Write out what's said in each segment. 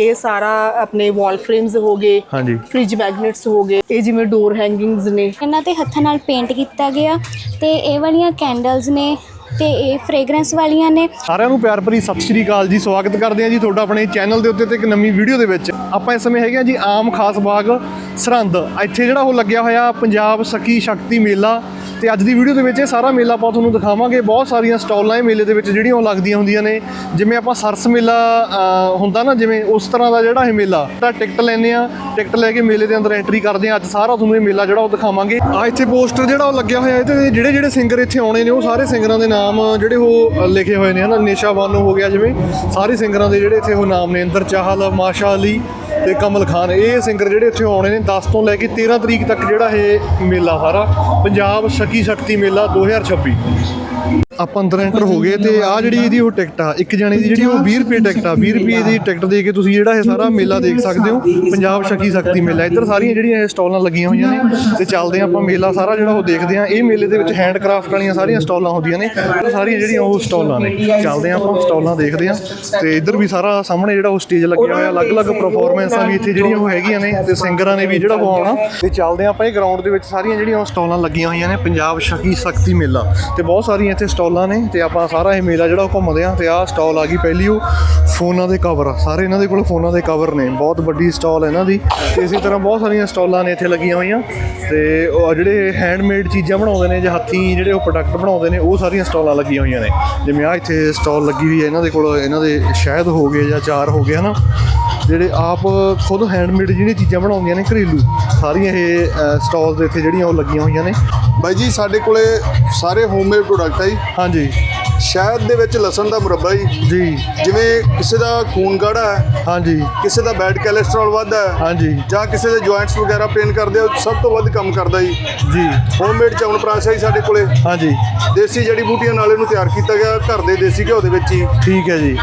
ਇਹ ਸਾਰਾ ਆਪਣੇ ਵਾਲ ਫਰੇਮਸ ਹੋ ਗਏ ਹਾਂਜੀ। ਫ੍ਰਿਜ ਮੈਗਨੇਟਸ ਹੋ ਗਏ ਇਹ ਜਿਵੇਂ ਡੋਰ ਹੈਂਗਿੰਗਸ ਨੇ। ਇਹਨਾਂ ਤੇ ਹੱਥਾਂ ਨਾਲ ਪੇਂਟ ਕੀਤਾ ਗਿਆ ਤੇ ਇਹ ਵਾਲੀਆਂ ਕੈਂਡਲਸ ਨੇ ਤੇ ਇਹ ਫ੍ਰੇਗਰੈਂਸ ਵਾਲੀਆਂ ਨੇ। ਸਾਰਿਆਂ ਨੂੰ ਪਿਆਰ ਭਰੀ ਸਤਿ ਸ਼੍ਰੀ ਅਕਾਲ ਜੀ ਸਵਾਗਤ ਕਰਦੇ ਹਾਂ ਜੀ ਤੁਹਾਡਾ ਆਪਣੇ ਚੈਨਲ ਦੇ ਉੱਤੇ ਤੇ ਇੱਕ ਨਵੀਂ ਵੀਡੀਓ ਦੇ ਵਿੱਚ। ਆਪਾਂ ਇਸ ਸਮੇਂ ਹੈਗੇ ਆ ਜੀ ਆਮ ਖਾਸ ਬਾਗ ਸਰਹੰਦ। ਇੱਥੇ ਜਿਹੜਾ ਉਹ ਲੱਗਿਆ ਹੋਇਆ ਪੰਜਾਬ ਸਖੀ ਸ਼ਕਤੀ ਮੇਲਾ ਤੇ ਅੱਜ ਦੀ ਵੀਡੀਓ ਦੇ ਵਿੱਚ ਇਹ ਸਾਰਾ ਮੇਲਾ ਆਪਾਂ ਤੁਹਾਨੂੰ ਦਿਖਾਵਾਂਗੇ। ਬਹੁਤ ਸਾਰੀਆਂ ਸਟਾਲਾਂ ਇਹ ਮੇਲੇ ਦੇ ਵਿੱਚ ਜਿਹੜੀਆਂ ਉਹ ਲੱਗਦੀਆਂ ਹੁੰਦੀਆਂ ਨੇ। ਜਿਵੇਂ ਆਪਾਂ ਸਰਸ ਮੇਲਾ ਹੁੰਦਾ ਨਾ, ਜਿਵੇਂ ਉਸ ਤਰ੍ਹਾਂ ਦਾ ਜਿਹੜਾ ਇਹ ਮੇਲਾ। ਤਾਂ ਟਿਕਟ ਲੈਂਦੇ ਆ ਟਿਕਟ ਲੈ ਕੇ ਮੇਲੇ ਦੇ ਅੰਦਰ ਐਂਟਰੀ ਕਰਦੇ ਆ ਅੱਜ ਸਾਰਾ ਤੁਹਾਨੂੰ ਇਹ ਮੇਲਾ ਜਿਹੜਾ ਉਹ ਦਿਖਾਵਾਂਗੇ। ਆ ਇੱਥੇ ਪੋਸਟਰ ਜਿਹੜਾ ਉਹ ਲੱਗਿਆ ਹੋਇਆ, ਇਹਦੇ ਜਿਹੜੇ ਜਿਹੜੇ ਸਿੰਗਰ ਇੱਥੇ ਆਉਣੇ ਨੇ, ਉਹ ਸਾਰੇ ਸਿੰਗਰਾਂ ਦੇ ਨਾਮ ਜਿਹੜੇ ਉਹ ਲਿਖੇ ਹੋਏ ਨੇ। ਹਨਾ, ਨੇਸ਼ਾ ਬਾਨੋ ਹੋ ਗਿਆ, ਜਿਵੇਂ ਸਾਰੇ ਸਿੰਗਰਾਂ ਦੇ ਜਿਹੜੇ ਇੱਥੇ ਉਹ ਨਾਮ ਨੇ। ਇੰਦਰ ਚਾਹਲ, ਮਾਸ਼ਾ ਅਲੀ ਤੇ ਕਮਲ ਖਾਨ, ਇਹ ਸਿੰਗਰ ਜਿਹੜੇ ਇੱਥੇ ਆਉਣੇ ਨੇ 10 ਤੋਂ ਲੈ ਕੇ 13 ਤਰੀਕ ਤੱਕ ਜਿਹੜਾ ਇਹ ਮੇਲਾ ਸਾਰਾ, ਪੰਜਾਬ ਸ਼ਕੀ ਸ਼ਕਤੀ ਮੇਲਾ 2026 ਆਪਾਂ ਅੰਦਰ ਐਂਟਰ ਹੋ ਗਏ ਤੇ ਆ ਜਿਹੜੀ ਇਹਦੀ ਉਹ ਟਿਕਟ ਆ, ਇੱਕ ਜਣੇ ਦੀ ਜਿਹੜੀ ਉਹ 20 ਰੁਪਏ ਟਿਕਟ ਆ 20 ਰੁਪਏ ਦੀ ਟਿਕਟ ਦੇ ਕੇ ਤੁਸੀਂ ਜਿਹੜਾ ਇਹ ਸਾਰਾ ਮੇਲਾ ਦੇਖ ਸਕਦੇ ਹੋ, ਪੰਜਾਬ ਸ਼ਕੀ ਸ਼ਕਤੀ ਮੇਲਾ। ਇੱਧਰ ਸਾਰੀਆਂ ਜਿਹੜੀਆਂ ਇਹ ਸਟਾਲਾਂ ਲੱਗੀਆਂ ਹੋਈਆਂ ਨੇ ਤੇ ਚੱਲਦੇ ਹਾਂ ਆਪਾਂ ਮੇਲਾ, ਸਾਰਾ ਜਿਹੜਾ ਉਹ ਦੇਖਦੇ ਹਾਂ। ਇਹ ਮੇਲੇ ਦੇ ਵਿੱਚ ਹੈਂਡਕ੍ਰਾਫਟ ਵਾਲੀਆਂ ਸਾਰੀਆਂ ਸਟਾਲਾਂ ਹੁੰਦੀਆਂ ਨੇ ਤੇ ਸਾਰੀਆਂ ਜਿਹੜੀਆਂ ਉਹ ਸਟਾਲਾਂ ਨੇ। ਚੱਲਦੇ ਹਾਂ ਆਪਾਂ, ਸਟਾਲਾਂ ਦੇਖਦੇ ਹਾਂ ਤੇ ਇੱਧਰ ਵੀ ਸਾਰਾ ਸਾਹਮਣੇ ਜਿਹੜਾ ਉਹ ਸਟੇਜ ਲੱਗਿਆ ਹੋਇਆ, ਅਲੱਗ-ਅਲੱਗ ਪਰਫਾਰਮੈਂਸਾਂ ਵੀ ਇੱਥੇ ਜਿਹੜੀਆਂ ਉਹ ਹੈਗੀਆਂ ਨੇ ਤੇ ਸਿੰਗਰਾਂ ਨੇ ਵੀ ਜਿਹੜਾ ਉਹ ਆਉਣਾ। ਤੇ ਚੱਲਦੇ ਹਾਂ ਆਪਾਂ ਇਹ ਗਰਾਊਂਡ ਦੇ ਵਿੱਚ ਸਾਰੀਆਂ ਜਿਹੜੀਆਂ ਉਹ ਸਟਾਲਾਂ ਲੱਗੀਆਂ ਹੋਈਆਂ ਨੇ, ਪੰਜਾਬ ਸ਼ਕੀ ਸ਼ਕਤੀ ਮੇਲਾ। ਤੇ ਬਹੁਤ ਸਾਰੀਆਂ ਇੱਥੇ ਸਟਾਲਾਂ ਨੇ ਤੇ ਆਪਾਂ ਸਾਰਾ ਇਹ ਮੇਲਾ ਜਿਹੜਾ ਉਹ ਘੁੰਮਦੇ ਹਾਂ ਤੇ ਆਹ ਸਟਾਲ ਆ ਗਈ ਪਹਿਲੀ ਉਹ ਫੋਨਾਂ ਦੇ ਕਵਰ ਸਾਰੇ ਇਹਨਾਂ ਦੇ ਕੋਲ ਫੋਨਾਂ ਦੇ ਕਵਰ ਨੇ, ਬਹੁਤ ਵੱਡੀ ਸਟਾਲ ਹੈ ਇਹਨਾਂ ਦੀ ਤੇ ਇਸੇ ਤਰ੍ਹਾਂ ਬਹੁਤ ਸਾਰੀਆਂ ਸਟਾਲਾਂ ਨੇ ਇੱਥੇ ਲੱਗੀਆਂ ਹੋਈਆਂ ਤੇ ਉਹ ਜਿਹੜੇ ਹੈਂਡਮੇਡ ਚੀਜ਼ਾਂ ਬਣਾਉਂਦੇ ਨੇ ਜਾਂ ਹੱਥੀਂ ਜਿਹੜੇ ਉਹ ਪ੍ਰੋਡਕਟ ਬਣਾਉਂਦੇ ਨੇ, ਉਹ ਸਾਰੀਆਂ ਸਟਾਲਾਂ ਲੱਗੀਆਂ ਹੋਈਆਂ ਨੇ। ਜਿਵੇਂ ਆ ਇੱਥੇ ਸਟਾਲ ਲੱਗੀ ਹੋਈ ਹੈ ਇਹਨਾਂ ਦੇ ਕੋਲ, ਇਹਨਾਂ ਦੇ ਸ਼ਹਿਦ ਹੋ ਗਏ ਜਾਂ ਚਾਰ ਹੋ ਗਏ, ਹਨਾ? ਜਿਹੜੇ ਆਪ ਖੁਦ ਹੈਂਡਮੇਡ ਜਿਹੜੀਆਂ ਚੀਜ਼ਾਂ ਬਣਾਉਂਦੀਆਂ ਨੇ ਘਰੇਲੂ, ਸਾਰੀਆਂ ਇਹ ਸਟਾਲ ਦੇ ਇੱਥੇ ਜਿਹੜੀਆਂ ਉਹ ਲੱਗੀਆਂ ਹੋਈਆਂ ਨੇ। ਬਾਈ ਜੀ, ਸਾਡੇ ਕੋਲੇ ਸਾਰੇ ਹੋਮਮੇਡ ਪ੍ਰੋਡਕਟ ਆ ਜੀ। ਹਾਂਜੀ। ਸ਼ਹਿਦ ਦੇ ਵਿੱਚ ਲਸਣ ਦਾ ਮੁਰੱਬਾ ਜੀ। ਜੀ। ਜਿਵੇਂ ਕਿਸੇ ਦਾ ਖੂਨ ਗਾੜਾ ਹੈ ਹਾਂਜੀ। ਕਿਸੇ ਦਾ ਬੈਡ ਕੋਲੇਸਟ੍ਰੋਲ ਵੱਧ ਹੈ ਹਾਂਜੀ। ਜਾਂ ਕਿਸੇ ਦੇ ਜੁਆਇੰਟਸ ਵਗੈਰਾ ਪੇਨ ਕਰਦੇ ਉਹ ਸਭ ਤੋਂ ਵੱਧ ਕੰਮ ਕਰਦਾ ਜੀ। ਜੀ। ਹੋਮਮੇਡ ਚਵਨਪ੍ਰਾਸ਼ ਹੈ ਜੀ ਸਾਡੇ ਕੋਲੇ। ਹਾਂਜੀ। ਦੇਸੀ ਜੜੀ ਬੂਟੀਆਂ ਨਾਲ ਇਹਨੂੰ ਤਿਆਰ ਕੀਤਾ ਗਿਆ ਘਰ ਦੇ ਦੇਸੀ ਘਿਓ ਦੇ ਵਿੱਚ ਹੀ ਠੀਕ ਹੈ ਜੀ।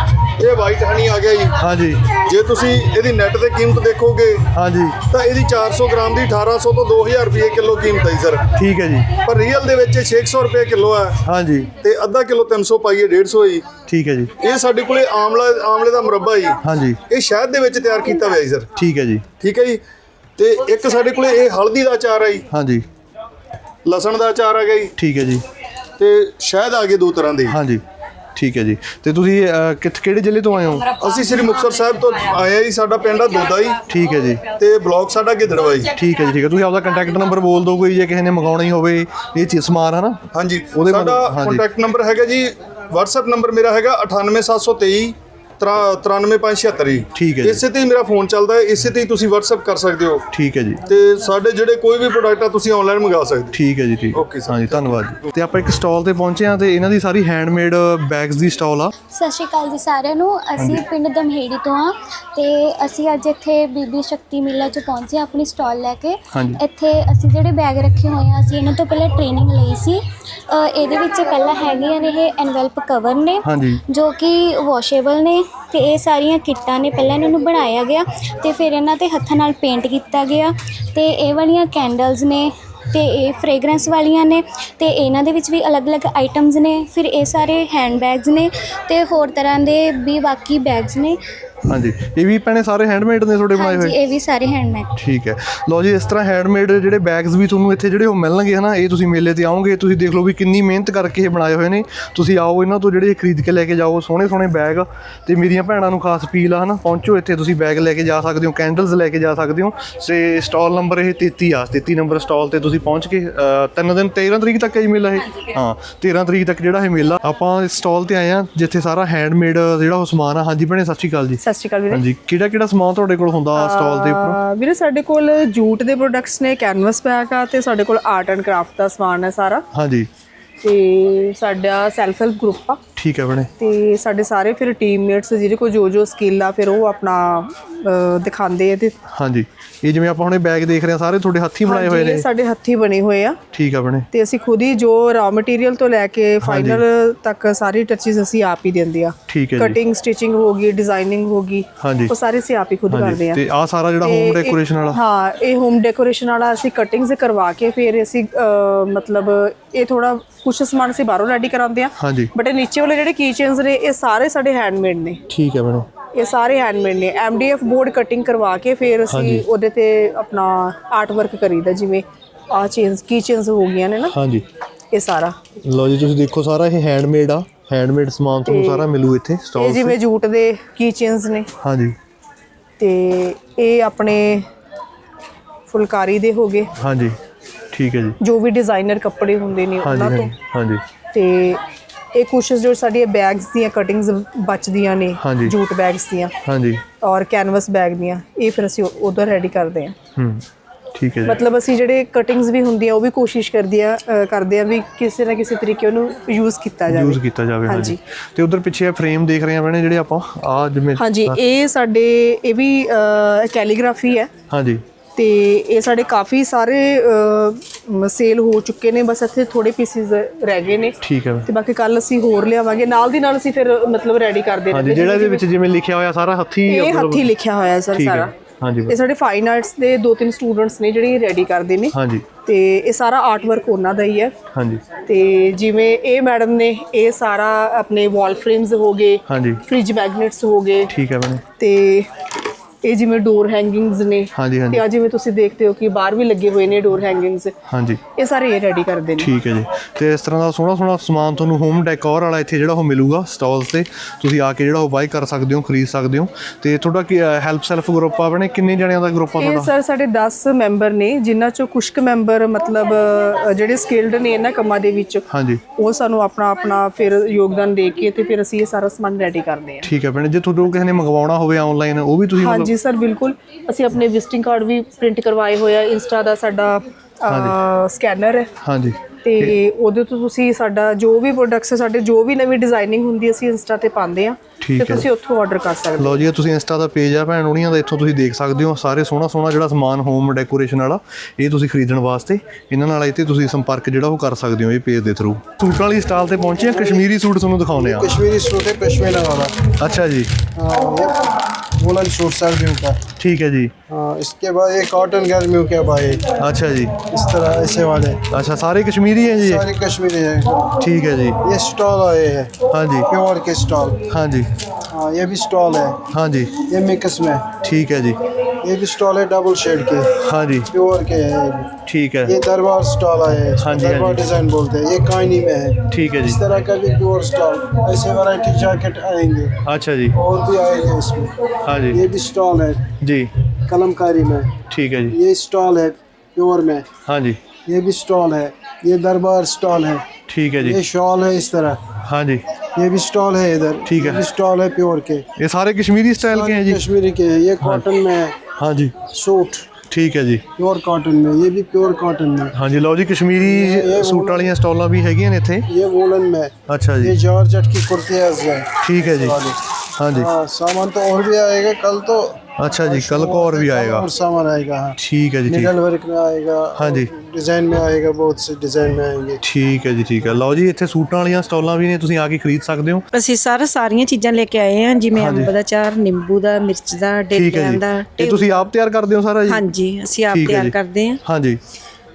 ਇਹ ਵਾਈਟ ਹਨੀ ਆ ਗਿਆ ਜੀ। ਹਾਂਜੀ। ਜੇ ਤੁਸੀਂ ਇਹਦੀ ਨੈਟ ਤੇ ਕੀਮਤ ਦੇਖੋਗੇ ਹਾਂਜੀ। ਤਾਂ ਇਹਦੀ 400 ਗ੍ਰਾਮ ਦੀ 1800 ਤੋਂ 2000 ਰੁਪਏ ਕਿਲੋ ਕੀਮਤ ਹੈ ਸਰ। ਠੀਕ ਹੈ ਜੀ। ਪਰ ਰੀਅਲ ਦੇ ਵਿੱਚ ਇਹ 600 ਰੁਪਏ ਕਿਲੋ ਹੈ। ਹਾਂਜੀ। ਤੇ ਅੱਧਾ ਕਿਲੋ 300 ਪਾਈਏ 150 ਜੀ ਠੀਕ ਹੈ ਜੀ। ਇਹ ਸਾਡੇ ਕੋਲੇ ਆਮਲਾ ਆਮਲੇ ਦਾ ਮੁਰੱਬਾ ਜੀ। ਹਾਂਜੀ। ਇਹ ਸ਼ਹਿਦ ਦੇ ਵਿੱਚ ਤਿਆਰ ਕੀਤਾ ਹੋਇਆ ਜੀ ਸਰ। ਠੀਕ ਹੈ ਜੀ। ਠੀਕ ਹੈ ਜੀ? ਤੇ ਇੱਕ ਸਾਡੇ ਕੋਲੇ ਇਹ ਹਲਦੀ ਦਾ ਅਚਾਰ ਹੈ ਜੀ। ਹਾਂਜੀ। ਲਸਣ ਦਾ ਅਚਾਰ ਹੈਗਾ ਜੀ। ਠੀਕ ਹੈ ਜੀ। ਤੇ ਸ਼ਹਿਦ ਆ ਗਏ ਦੋ ਤਰ੍ਹਾਂ ਦੇ। ਹਾਂਜੀ। ਠੀਕ ਹੈ ਜੀ। ਤੇ ਤੁਸੀਂ ਅਹ, ਕਿੱਥੇ ਕਿਹੜੇ ਜ਼ਿਲ੍ਹੇ ਤੋਂ ਆਏ ਹੋ? ਅਸੀਂ ਸ੍ਰੀ ਮੁਕਤਸਰ ਸਾਹਿਬ ਤੋਂ ਆਏ ਆ ਜੀ ਸਾਡਾ ਪਿੰਡ ਆ ਦੋਦਾ ਜੀ। ਠੀਕ ਹੈ ਜੀ। ਤੇ ਬਲਾਕ ਸਾਡਾ ਗਿੱਦੜਵਾ ਜੀ ਠੀਕ ਹੈ ਜੀ ਠੀਕ ਹੈ। ਤੁਸੀਂ ਆਪਦਾ ਕੰਟੈਕਟ ਨੰਬਰ ਬੋਲ ਦਿਓ ਕੋਈ ਜੇ ਕਿਸੇ ਨੇ ਮੰਗਾਉਣਾ ਹੀ ਹੋਵੇ ਇਹ ਚੀਜ਼ ਸਮਾਨ ਹੈ ਨਾ? ਹਾਂਜੀ ਉਹਦੇ ਸਾਡਾ ਹਾਂਜੀ। ਕੰਟੈਕਟ ਨੰਬਰ ਹੈਗਾ ਜੀ WhatsApp ਨੰਬਰ ਮੇਰਾ ਹੈਗਾ 98723 93576 ਜੀ। ਠੀਕ ਹੈ ਜੀ। ਇਸੇ ਤੇ ਹੀ ਮੇਰਾ ਫੋਨ ਚੱਲਦਾ ਹੈ ਇਸੇ ਤੇ ਹੀ ਤੁਸੀਂ WhatsApp ਕਰ ਸਕਦੇ ਹੋ। ਠੀਕ ਹੈ ਜੀ। ਤੇ ਸਾਡੇ ਜਿਹੜੇ ਕੋਈ ਵੀ ਪ੍ਰੋਡਕਟ ਆ ਤੁਸੀਂ ਆਨਲਾਈਨ ਮੰਗਾ ਸਕਦੇ ਹੋ। ਠੀਕ ਹੈ ਜੀ ਠੀਕ। Okay sir। ਹਾਂਜੀ ਧੰਨਵਾਦ ਜੀ। ਤੇ ਆਪਾਂ ਇੱਕ ਸਟਾਲ ਤੇ ਪਹੁੰਚੇ ਆ ਤੇ ਇਹਨਾਂ ਦੀ ਸਾਰੀ ਹੈਂਡਮੇਡ ਬੈਗਸ ਦੀ ਸਟਾਲ ਆ। ਸਤਿ ਸ਼੍ਰੀ ਅਕਾਲ ਜੀ ਸਾਰਿਆਂ ਨੂੰ। ਅਸੀਂ ਪਿੰਡ ਦਮਹੇੜੀ ਤੋਂ ਆ ਤੇ ਅਸੀਂ ਅੱਜ ਇੱਥੇ ਬੀਬੀ ਸ਼ਕਤੀ ਮੇਲਾ 'ਚ ਪਹੁੰਚੇ ਹਾਂ ਆਪਣੀ ਸਟਾਲ ਲੈ ਕੇ। ਹਾਂਜੀ। ਇੱਥੇ ਅਸੀਂ ਜਿਹੜੇ ਬੈਗ ਰੱਖੇ ਹੋਏ ਆ ਅਸੀਂ ਇਹਨਾਂ ਤੋਂ ਪਹਿਲਾਂ ਟ੍ਰੇਨਿੰਗ ਲਈ ਸੀ। ਇਹਦੇ ਵਿੱਚ ਪਹਿਲਾਂ ਹੈਗੀਆਂ ਨੇ ਇਹ ਐਨਵੈਲਪ ਕਵਰ ਨੇ ਹਾਂਜੀ। ਜੋ ਕਿ ਵਾਸ਼ੇਬਲ ਨੇ ਤੇ ਇਹ ਸਾਰੀਆਂ ਕਿੱਟਾਂ ਨੇ ਪਹਿਲਾਂ ਇਹਨਾਂ ਨੂੰ ਬਣਾਇਆ ਗਿਆ ਤੇ ਫਿਰ ਇਹਨਾਂ ਤੇ ਹੱਥਾਂ ਨਾਲ ਪੇਂਟ ਕੀਤਾ ਗਿਆ ਤੇ ਇਹ ਵਾਲੀਆਂ ਕੈਂਡਲਸ ਨੇ ਤੇ ਇਹ ਫ੍ਰੇਗਰੈਂਸ ਵਾਲੀਆਂ ਨੇ ਤੇ ਇਹਨਾਂ ਦੇ ਵਿੱਚ ਵੀ ਅਲੱਗ-ਅਲੱਗ ਆਈਟਮਸ ਨੇ ਫਿਰ ਇਹ ਸਾਰੇ ਹੈਂਡ ਬੈਗਸ ਨੇ ਤੇ ਹੋਰ ਤਰ੍ਹਾਂ ਦੇ ਵੀ ਬਾਕੀ ਬੈਗਸ ਨੇ ਹਾਂਜੀ ਇਹ ਵੀ ਭੈਣੇ ਸਾਰੇ ਹੈਂਡਮੇਡ ਨੇ ਤੁਹਾਡੇ ਬਣਾਏ ਹਾਂਜੀ ਹੋਏ? ਇਹ ਵੀ ਸਾਰੇ ਹੈਂਡਮੇਡ ਠੀਕ ਹੈ। ਲਓ ਜੀ ਇਸ ਤਰ੍ਹਾਂ ਹੈਂਡਮੇਡ ਜਿਹੜੇ ਬੈਗਸ ਵੀ ਤੁਹਾਨੂੰ ਇੱਥੇ ਜਿਹੜੇ ਉਹ ਮਿਲਣਗੇ ਹਨਾ ਇਹ ਤੁਸੀਂ ਮੇਲੇ ਤੇ ਆਓਗੇ ਤੁਸੀਂ ਦੇਖ ਲਓ ਵੀ ਕਿੰਨੀ ਮਿਹਨਤ ਕਰਕੇ ਇਹ ਬਣਾਏ ਹੋਏ ਨੇ। ਤੁਸੀਂ ਆਓ ਇਹਨਾਂ ਤੋਂ ਜਿਹੜੇ ਖਰੀਦ ਕੇ ਲੈ ਕੇ ਜਾਓ ਸੋਹਣੇ ਸੋਹਣੇ ਬੈਗ ਤੇ ਮੇਰੀਆਂ ਭੈਣਾਂ ਨੂੰ ਖਾਸ ਅਪੀਲ ਆ ਹਨਾ ਪਹੁੰਚੋ ਇੱਥੇ ਤੁਸੀਂ ਬੈਗ ਲੈ ਕੇ ਜਾ ਸਕਦੇ ਹੋ ਕੈਂਡਲਸ ਲੈ ਕੇ ਜਾ ਸਕਦੇ ਹੋ। ਤੇ ਸਟਾਲ ਨੰਬਰ ਇਹ 33 ਆ 33 ਨੰਬਰ ਸਟਾਲ ਤੇ ਤੁਸੀਂ ਪਹੁੰਚ ਕੇ ਅ, ਤਿੰਨ ਦਿਨ 13 ਤਰੀਕ ਤੱਕ ਹੈ ਜੀ ਮੇਲਾ ਇਹ? ਹਾਂ 13 ਤਰੀਕ ਤੱਕ ਜਿਹੜਾ ਇਹ ਮੇਲਾ ਆਪਾਂ ਇਸ ਸਟਾਲ ਤੇ ਆਏ ਆ ਜਿੱਥੇ ਸਾਰਾ ਹੈਂਡਮੇਡ ਜਿਹੜਾ ਉਹ ਸਮਾਨ ਆ। ਹਾਂਜੀ ਭੈਣੇ ਸਤਿ ਸ਼੍ਰੀ ਅਕਾਲ ਜੀ। ਸਤਿ ਸ਼੍ਰੀ ਅਕਾਲ ਵੀਰੇ। ਹਾਂਜੀ ਕਿਹੜਾ ਕਿਹੜਾ ਸਮਾਨ ਤੁਹਾਡੇ ਕੋਲ ਹੁੰਦਾ ਸਟਾਲ ਦੇ ਉੱਪਰ? ਵੀਰੇ ਸਾਡੇ ਕੋਲ ਜੂਟ ਦੇ ਪ੍ਰੋਡਕਟਸ ਨੇ ਕੈਨਵਸ ਬੈਗ ਆ ਤੇ ਸਾਡੇ ਕੋਲ ਆਰਟ ਐਂਡ ਕਰਾਫਟ ਦਾ ਸਮਾਨ ਹੈ ਸਾਰਾ। ਹਾਂਜੀ। ਤੇ ਸਾਡਾ ਸੈਲਫ ਹੈਲਪ ਗਰੁੱਪ ਆ। ਠੀਕ ਹੈ ਭੈਣੇ। ਤੇ ਸਾਡੇ ਸਾਰੇ ਫਿਰ ਟੀਮਮੇਟਸ ਜਿਹਦੇ ਕੋਲ ਜੋ ਜੋ ਸਕਿੱਲ ਆ ਫਿਰ ਉਹ ਆਪਣਾ ਦਿਖਾਉਂਦੇ ਆ ਤੇ ਹਾਂਜੀ। ਇਹ ਜਿਵੇਂ ਆਪਾਂ ਹੁਣੇ ਬੈਗ ਦੇਖ ਰਹੇ ਹਾਂ ਸਾਰੇ ਤੁਹਾਡੇ ਹੱਥੀਂ ਬਣਾਏ ਹੋਏ ਨੇ। ਸਾਡੇ ਹੱਥੀ ਬਣੇ ਹੋਏ ਆ। ਠੀਕ ਆ ਭੈਣੇ। ਤੇ ਅਸੀਂ ਖੁਦ ਹੀ ਜੋ ਰਾ ਮਟੀਰੀਅਲ ਤੋਂ ਲੈ ਕੇ ਫਾਈਨਲ ਤੱਕ ਸਾਰੀ ਟੱਚਸ ਅਸੀਂ ਆਪ ਹੀ ਦਿੰਦੇ ਆ। ਕਟਿੰਗ ਸਟਿਚਿੰਗ ਹੋ ਗਈ ਡਿਜ਼ਾਈਨਿੰਗ ਹੋ ਗਈ ਉਹ ਸਾਰੇ ਅਸੀਂ ਆਪ ਹੀ ਖੁਦ ਕਰਦੇ ਆ। ਤੇ ਆ ਸਾਰਾ ਜਿਹੜਾ ਹੋਮ ਡੈਕੋਰੇਸ਼ਨ ਵਾਲਾ? ਹਾਂ ਇਹ ਹੋਮ ਡੈਕੋਰੇਸ਼ਨ ਵਾਲਾ ਅਸੀਂ ਕਟਿੰਗਸ ਕਰਵਾ ਕੇ ਫਿਰ ਅਸੀਂ ਮਤਲਬ ਇਹ ਥੋੜਾ ਕੁਝ ਸਮਾਨ ਅਸੀਂ ਬਾਹਰੋਂ ਰੈਡੀ ਕਰਾਉਂਦੇ ਆ। ਬਟ ਇਹ ਨੀਚੇ ਵਾਲੇ ਜਿਹੜੇ ਕੀ ਚੇਨਸ ਨੇ ਇਹ ਸਾਰੇ ਸਾਡੇ ਹੈਂਡਮੇਡ ਨੇ। ਠੀਕ ਹੈ ਭੈਣੇ। ਇਹ ਸਾਰੇ ਹੈਂਡਮੇਡ ਨੇ। ਐਮਡੀਐਫ ਬੋਰਡ ਕਟਿੰਗ ਕਰਵਾ ਕੇ ਫਿਰ ਅਸੀਂ ਉਹਦੇ ਤੇ ਆਪਣਾ ਆਰਟ ਵਰਕ ਕਰੀਦਾ ਜਿਵੇਂ ਆ ਚੇਨਸ ਕੀ ਚੇਨਸ ਹੋ ਗਈਆਂ ਨੇ ਨਾ। ਹਾਂਜੀ। ਇਹ ਸਾਰਾ। ਲਓ ਜੀ ਤੁਸੀਂ ਦੇਖੋ ਸਾਰਾ ਇਹ ਹੈਂਡਮੇਡ ਆ। ਹੈਂਡਮੇਡ ਸਮਾਨ ਤੁਹਾਨੂੰ ਸਾਰਾ ਮਿਲੂ ਇੱਥੇ ਇਹ ਸਟਾਲ ਤੇ। ਜਿਵੇਂ ਜੂਟ ਦੇ ਕੀ ਚੇਨਸ ਨੇ। ਹਾਂਜੀ। ਤੇ ਇਹ ਆਪਣੇ ਫੁਲਕਾਰੀ ਦੇ ਹੋ ਗਏ। ਹਾਂਜੀ। ਠੀਕ ਹੈ ਜੀ। ਜੋ ਵੀ ਡਿਜ਼ਾਈਨਰ ਕੱਪੜੇ ਹੁੰਦੇ ਨੇ ਉਹਨਾਂ ਤੋਂ। ਹਾਂਜੀ ਹਾਂਜੀ। ਤੇ ਇਹ ਕੁਛ ਜੋ ਸਾਡੀਆਂ ਬੈਗਸ ਦੀਆਂ ਕਟਿੰਗਸ ਬਚਦੀਆਂ ਨੇ ਹਾਂਜੀ। ਜੂਟ ਬੈਗਸ ਦੀਆਂ ਹਾਂਜੀ। ਔਰ ਕੈਨਵਸ ਬੈਗ ਦੀਆਂ ਇਹ ਫਿਰ ਅਸੀਂ ਉਧਰ ਰੈਡੀ ਕਰਦੇ ਹਾਂ। ਹੂੰ ਠੀਕ ਹੈ ਜੀ। ਮਤਲਬ ਅਸੀਂ ਜਿਹੜੇ ਕਟਿੰਗਸ ਵੀ ਹੁੰਦੀਆਂ ਉਹ ਵੀ ਕੋਸ਼ਿਸ਼ ਕਰਦੀ ਆ ਅ, ਕਰਦੇ ਆ ਵੀ ਕਿਸੇ ਨਾ ਕਿਸੇ ਤਰੀਕੇ ਉਹਨੂੰ ਯੂਜ਼ ਕੀਤਾ ਜਾਵੇ। ਯੂਜ਼ ਕੀਤਾ ਜਾਵੇ ਹਾਂਜੀ। ਹਾਂਜੀ। ਤੇ ਉਧਰ ਪਿੱਛੇ ਫਰੇਮ ਦੇਖ ਰਹੇ ਆ ਬਣੇ ਜਿਹੜੇ ਆਪਾਂ? ਆ ਜਿਵੇਂ ਹਾਂਜੀ ਇਹ ਸਾਡੇ ਇਹ ਵੀ ਕੈਲੀਗ੍ਰਾਫੀ ਹੈ। ਹਾਂਜੀ। ਤੇ ਇਹ ਸਾਡੇ ਕਾਫੀ ਸਾਰੇ ਸੇਲ ਹੋ ਚੁੱਕੇ ਨੇ ਬਸ ਇੱਥੇ ਥੋੜੇ ਪੀਸਿਸ ਰਹਿ ਗਏ ਨੇ। ਠੀਕ ਹੈ। ਤੇ ਬਾਕੀ ਕੱਲ ਅਸੀਂ ਹੋਰ ਲਿਆਵਾਂਗੇ। ਨਾਲ ਦੀ ਨਾਲ ਅਸੀਂ ਫਿਰ ਮਤਲਬ ਰੈਡੀ ਕਰਦੇ ਰਹਿੰਦੇ ਜਿਹੜਾ ਇਹਦੇ ਵਿੱਚ ਜਿਵੇਂ ਲਿਖਿਆ ਹੋਇਆ ਸਾਰਾ ਹੱਥੀ ਇਹ ਹੱਥੀ ਲਿਖਿਆ ਹੋਇਆ ਸਰ ਹੈ। ਸਾਰਾ। ਹਾਂਜੀ ਇਹ ਸਾਡੇ ਫਾਈਨ ਆਰਟਸ ਦੇ ਦੋ ਤਿੰਨ ਸਟੂਡੈਂਟਸ ਨੇ ਜਿਹੜੇ ਰੈਡੀ ਕਰਦੇ ਨੇ। ਹਾਂਜੀ। ਤੇ ਇਹ ਸਾਰਾ ਆਰਟ ਵਰਕ ਉਹਨਾਂ ਦਾ ਹੀ ਹੈ। ਹਾਂਜੀ। ਤੇ ਜਿਵੇਂ ਇਹ ਮੈਡਮ ਨੇ ਇਹ ਸਾਰਾ ਆਪਣੇ ਵਾਲ ਫਰੇਮਸ ਹੋ ਗਏ ਹਾਂਜੀ। ਫ੍ਰਿਜ ਮੈਗਨੇਟਸ ਹੋ ਗਏ। ਠੀਕ ਹੈ ਬਣੇ ਤੇ ਇਹ ਜਿਵੇਂ ਡੋਰ ਹੈਂਗਿੰਗਸ ਨੇ ਹਾਂਜੀ ਤੇ ਹਾਂਜੀ ਆ ਜਿਵੇਂ ਤੁਸੀਂ ਦੇਖਦੇ ਹੋ ਕਿ ਬਾਹਰ ਵੀ ਲੱਗੇ ਹੋਏ ਨੇ ਡੋਰ ਹੈਂਗਿੰਗਸ ਹਾਂਜੀ। ਇਹ ਸਾਰੇ ਇਹ ਰੈਡੀ ਕਰਦੇ ਨੇ। ਠੀਕ ਹੈ ਜੀ। ਤੇ ਇਸ ਤਰ੍ਹਾਂ ਦਾ ਸੋਹਣਾ ਸੋਹਣਾ ਸਮਾਨ ਤੁਹਾਨੂੰ ਹੋਮ ਡੈਕੋਰ ਵਾਲਾ ਇੱਥੇ ਜਿਹੜਾ ਉਹ ਮਿਲੂਗਾ ਸਟਾਲਸ ਤੇ। ਤੁਸੀਂ ਆ ਕੇ ਜਿਹੜਾ ਉਹ ਬਾਈ ਕਰ ਸਕਦੇ ਹੋ ਖਰੀਦ ਸਕਦੇ ਹੋ। ਤੇ ਤੁਹਾਡਾ ਕੀ ਹੈਲਪ ਸੈਲਫ ਗਰੁੱਪ ਆ ਬਣੇ ਕਿੰਨੇ ਜਣਿਆਂ ਦਾ ਗਰੁੱਪ ਆ ਇਹ ਤੁਹਾਡਾ? ਸਰ ਸਾਡੇ 10 ਮੈਂਬਰ ਨੇ ਜਿਨ੍ਹਾਂ ਚੋਂ ਕੁਝ ਕੁ ਮੈਂਬਰ ਮਤਲਬ ਜਿਹੜੇ ਸਕਿਲਡ ਨੇ ਇਹਨਾਂ ਕੰਮਾਂ ਦੇ ਵਿੱਚ ਹਾਂਜੀ। ਉਹ ਸਾਨੂੰ ਆਪਣਾ ਆਪਣਾ ਫਿਰ ਯੋਗਦਾਨ ਦੇ ਕੇ ਤੇ ਫਿਰ ਅਸੀਂ ਇਹ ਸਾਰਾ ਸਮਾਨ ਰੈਡੀ ਕਰਦੇ ਹਾਂ। ਠੀਕ ਹੈ ਭੈਣੇ। ਜੇ ਤੁਹਾਨੂੰ ਕਿਸੇ ਨੇ ਮੰਗਵਾਉਣਾ ਹੋਵੇ ਆਨਲਾਈਨ ਉਹ ਵੀ ਤੁਸੀਂ ਮਤਲਬ ਹਾਂਜੀ ਸਰ ਬਿਲਕੁਲ। ਅਸੀਂ ਆਪਣੇ ਵਿਜ਼ਿਟਿੰਗ ਕਾਰਡ ਵੀ ਪ੍ਰਿੰਟ ਕਰਵਾਏ ਹੋਇਆ ਇੰਸਟਾ ਦਾ ਸਾਡਾ ਸਕੈਨਰ ਹੈ। ਹਾਂਜੀ। ਤੇ ਉਹਦੇ ਤੋਂ ਤੁਸੀਂ ਸਾਡਾ ਜੋ ਵੀ ਪ੍ਰੋਡਕਟਸ ਸਾਡੇ ਜੋ ਵੀ ਨਵੀਂ ਡਿਜ਼ਾਈਨਿੰਗ ਹੁੰਦੀ ਅਸੀਂ ਇੰਸਟਾ ਤੇ ਪਾਉਂਦੇ ਆ ਤੇ ਤੁਸੀਂ ਉੱਥੋਂ ਆਰਡਰ ਕਰ ਸਕਦੇ ਹੋ। ਲਓ ਜੀ ਤੁਸੀਂ ਇੰਸਟਾ ਦਾ ਪੇਜ ਆ ਭੈਣ ਉਹਨੀਆਂ ਦਾ ਇੱਥੋਂ ਤੁਸੀਂ ਦੇਖ ਸਕਦੇ ਹੋ ਸਾਰੇ ਸੋਹਣਾ ਸੋਹਣਾ ਜਿਹੜਾ ਸਮਾਨ ਹੋਮ ਡੈਕੋਰੇਸ਼ਨ ਵਾਲਾ ਇਹ ਤੁਸੀਂ ਖਰੀਦਣ ਵਾਸਤੇ ਇਹਨਾਂ ਨਾਲ ਇੱਥੇ ਤੁਸੀਂ ਸੰਪਰਕ ਜਿਹੜਾ ਉਹ ਕਰ ਸਕਦੇ ਹੋ ਇਹ ਪੇਜ ਦੇ ਥਰੂ ਸੂਟਾਂ ਵਾਲੀ ਸਟਾਲ ਤੇ ਪਹੁੰਚੇ ਆ ਕਸ਼ਮੀਰੀ ਸੂਟ ਤੁਹਾਨੂੰ ਦਿਖਾਉਣੇ ਆ ਕਸ਼ਮੀਰੀ ਸੂਟ ਹੈ ਪਸ਼ਮੀਨਾ ਵਾਲਾ ਅੱਛਾ ਜੀ। ਹਾਂ وولن شورٹ سرویوں کا۔ ٹھیک ہے جی۔ ہاں، اس کے بعد یہ کاٹن گرمیوں کے بھائی اچھا جی۔ اس طرح ایسے والے۔ اچھا سارے کشمیری ہیں جی؟ سارے کشمیری ہیں۔ ٹھیک ہے جی۔ یہ سٹال آئے ہیں۔ ہاں جی۔ پیور کے سٹال ہاں جی۔ ہاں یہ بھی سٹال ہے۔ ہاں جی۔ یہ مکس میں۔ ٹھیک ہے جی۔ ایک اسٹال ہے ڈبل شیڈ کے۔ ہاں جی۔ پیور کے ہیں۔ ٹھیک ہے۔ یہ دربار اسٹال آئے ہاں جی ہاں دربار جی۔ ڈیزائن بولتے ہیں۔ یہ کہانی میں ہے۔ ٹھیک ہے جی۔ اس طرح کا بھی پیور اسٹال ایسے ورائٹی جیکٹ آئیں گے۔ اچھا جی۔ اور بھی آئے گے اس میں۔ ہاں جی۔ یہ بھی اسٹال ہے۔ جی۔ قلم کاری میں۔ ٹھیک ہے جی۔ یہ اسٹال ہے پیور میں۔ ہاں جی۔ یہ بھی اسٹال ہے۔ یہ دربار اسٹال ہے۔ ٹھیک ہے جی۔ یہ شال ہے اس طرح۔ ہاں جی۔ یہ بھی اسٹال ہے ادھر۔ ٹھیک ہے۔ اسٹال ہے پیور کے۔ یہ سارے کشمیری اسٹائل کے ہیں جی۔ کشمیری کے ہیں۔ یہ ہاں جی۔ کاٹن میں ہے۔ ہاں جی۔ سوٹ۔ ٹھیک ہے جی۔ پیور کاٹن میں یہ بھی پیور کاٹن میں ہاں جی لو جی کشمیری سوٹ والی سٹالاں بھی ہیگی نے اتنے یہ وولن میں۔ اچھا جی۔ یہ جارجٹ کی کرتی ہے ٹھیک ہے جی۔ ہاں جی۔ ہاں، سامان تو اور بھی آئے گا کل تو ਕੋ ਹੋਰ ਵੀ ਆਏਗਾ और सामान आएगा हाँ ਠੀਕ ਹੈ ਜੀ ਠੀਕ निडल वर्क में आएगा हाँ जी। डिजाइन में आएगा बहुत से डिजाइन में आएंगे ਠੀਕ ਹੈ ਜੀ ਠੀਕ ਹੈ ਲਓ ਜੀ ਇੱਥੇ ਸੂਟਾਂ ਵਾਲੀਆਂ ਸਟਾਲਾਂ ਵੀ ਨੇ ਤੁਸੀਂ ਆ ਕੇ ਖਰੀਦ ਸਕਦੇ ਹੋ ਅਸੀਂ ਸਾਰਾ ਸਾਰੀਆਂ ਚੀਜ਼ਾਂ ਲੈ ਕੇ ਆਏ ਹਾਂ ਜਿਵੇਂ ਹਾਂਜੀ। ਅੰਬ ਦਾ ਚਾਰ ਨਿੰਬੂ ਦਾ ਮਿਰਚ ਦਾ ਠੀਕ ਹੈ ਡੇਲਿਆਂ ਜੀ ਦਾ ਇਹ ਤੁਸੀਂ ਆਪ ਤਿਆਰ ਕਰਦੇ ਹੋ ਸਾਰਾ ਜੀ ਹਾਂਜੀ ਅਸੀਂ ਆਪ ਠੀਕ ਹੈ ਤਿਆਰ ਜੀ। ਕਰਦੇ ਹਾਂ ਹਾਂਜੀ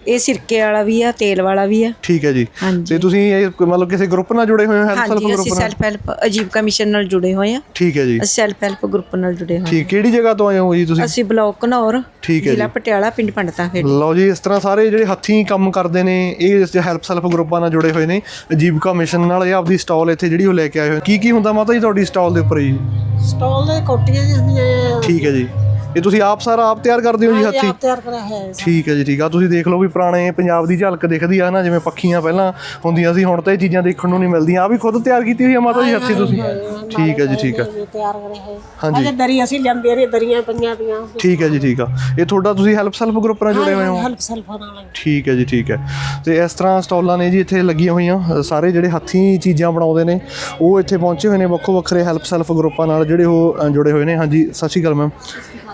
ਇਹ ਸਿਰਕੇ ਵਾਲਾ ਵੀ ਆ ਤੇਲ ਵਾਲਾ ਵੀ ਆ। ਠੀਕ ਹੈ ਜੀ। ਤੇ ਤੁਸੀਂ ਇਹ ਮਤਲਬ ਕਿਸੇ ਗਰੁੱਪ ਨਾਲ ਜੁੜੇ ਹੋਏ ਹੋ? ਹੈਲਪ ਸੈਲਫ ਹਾਂਜੀ ਅਸੀਂ ਗਰੁੱਪ ਨਾਲ? ਸੈਲਫ ਹੈਲਪ ਅਜੀਬ ਕਮਿਸ਼ਨ ਨਾਲ ਜੁੜੇ ਹੋਏ ਆ ਠੀਕ ਹੈ ਜੀ। ਅਸੀਂ ਸੈਲਫ ਹੈਲਪ ਗਰੁੱਪ ਨਾਲ ਜੁੜੇ ਹੋਏ ਠੀਕ ਕਿਹੜੀ ਜਗ੍ਹਾ ਤੋਂ ਆਏ ਹੋ ਜੀ ਤੁਸੀਂ। ਅਸੀਂ ਬਲਾਕ ਘਨੌਰ ਠੀਕ ਹੈ ਜ਼ਿਲ੍ਹਾ ਜੀ। ਪਟਿਆਲਾ ਪਿੰਡ ਪੰਡਤਾਂ ਖੇੜੀ ਲਓ ਜੀ ਇਸ ਤਰ੍ਹਾਂ ਸਾਰੇ ਜਿਹੜੇ ਹੱਥੀਂ ਕੰਮ ਕਰਦੇ ਨੇ ਇਹ ਇਸ ਹੈਲਪ ਸੈਲਫ ਗਰੁੱਪਾਂ ਨਾਲ ਜੁੜੇ ਹੋਏ ਨੇ। ਅਜੀਬਕਾ ਮਿਸ਼ਨ ਨਾਲ ਇਹ ਆਪਦੀ ਸਟਾਲ ਇੱਥੇ ਜਿਹੜੀ ਉਹ ਲੈ ਕੇ ਆਏ ਹੋਏ ਕੀ ਕੀ ਹੁੰਦਾ ਮਾਤਾ ਜੀ ਤੁਹਾਡੀ ਸਟਾਲ ਦੇ ਉੱਪਰ ਜੀ? ਸਟਾਲ ਦੇ ਕੋਟੀਆਂ ਜਿਹੜੀਆਂ ਠੀਕ ਹੈ ਜੀ। ਇਹ ਤੁਸੀਂ ਆਪ ਸਾਰਾ ਆਪ ਤਿਆਰ ਕਰਦੇ ਹੋ ਜੀ ਹੱਥੀਂ? ਆਪ ਤਿਆਰ ਕਰਿਆ ਹੈ ਠੀਕ ਹੈ ਜੀ ਠੀਕ ਆ। ਤੁਸੀਂ ਦੇਖ ਲਓ ਵੀ ਪੁਰਾਣੇ ਪੰਜਾਬ ਦੀ ਝਲਕ ਦਿਖਦੀ ਆ ਨਾ ਜਿਵੇਂ ਪੱਖੀਆਂ ਪਹਿਲਾਂ ਹੁੰਦੀਆਂ ਸੀ ਹੁਣ ਤਾਂ ਇਹ ਚੀਜ਼ਾਂ ਦੇਖਣ ਨੂੰ ਨਹੀਂ ਮਿਲਦੀਆਂ। ਆ ਵੀ ਖੁਦ ਤਿਆਰ ਕੀਤੀ ਹੋਈ ਆ ਮਾਤਾ ਜੀ ਹੱਥੀਂ ਤੁਸੀਂ? ਠੀਕ ਹੈ ਜੀ ਠੀਕ ਹੈ ਇਹ ਤਿਆਰ ਕਰਿਆ ਹੈ ਹਾਂਜੀ। ਅਜੇ ਦਰੀ ਅਸੀਂ ਲੈਂਦੇ ਰਹੇ ਦਰੀਆਂ ਪਈਆਂ ਦੀਆਂ ਠੀਕ ਹੈ ਜੀ ਠੀਕ ਆ। ਇਹ ਤੁਹਾਡਾ ਤੁਸੀਂ ਹੈਲਪ ਸੈਲਫ ਗਰੁੱਪ ਨਾਲ ਜੁੜੇ ਹੋਏ ਹੋ? ਹੈਲਪ ਸੈਲਫਾਂ ਨਾਲ ਠੀਕ ਹੈ ਜੀ ਠੀਕ ਹੈ। ਤੇ ਇਸ ਤਰ੍ਹਾਂ ਸਟਾਲਾਂ ਨੇ ਜੀ ਇੱਥੇ ਲੱਗੀਆਂ ਹੋਈਆਂ ਅ, ਸਾਰੇ ਜਿਹੜੇ ਹੱਥੀਂ ਚੀਜ਼ਾਂ ਬਣਾਉਂਦੇ ਨੇ ਉਹ ਇੱਥੇ ਪਹੁੰਚੇ ਹੋਏ ਨੇ ਵੱਖੋ ਵੱਖਰੇ ਹੈਲਪ ਸੈਲਫ ਗਰੁੱਪਾਂ ਨਾਲ ਜਿਹੜੇ ਉਹ ਅ, ਜੁੜੇ ਹੋਏ ਨੇ। ਹਾਂਜੀ ਸਤਿ ਸ਼੍ਰੀ ਅਕਾਲ ਮੈਮ।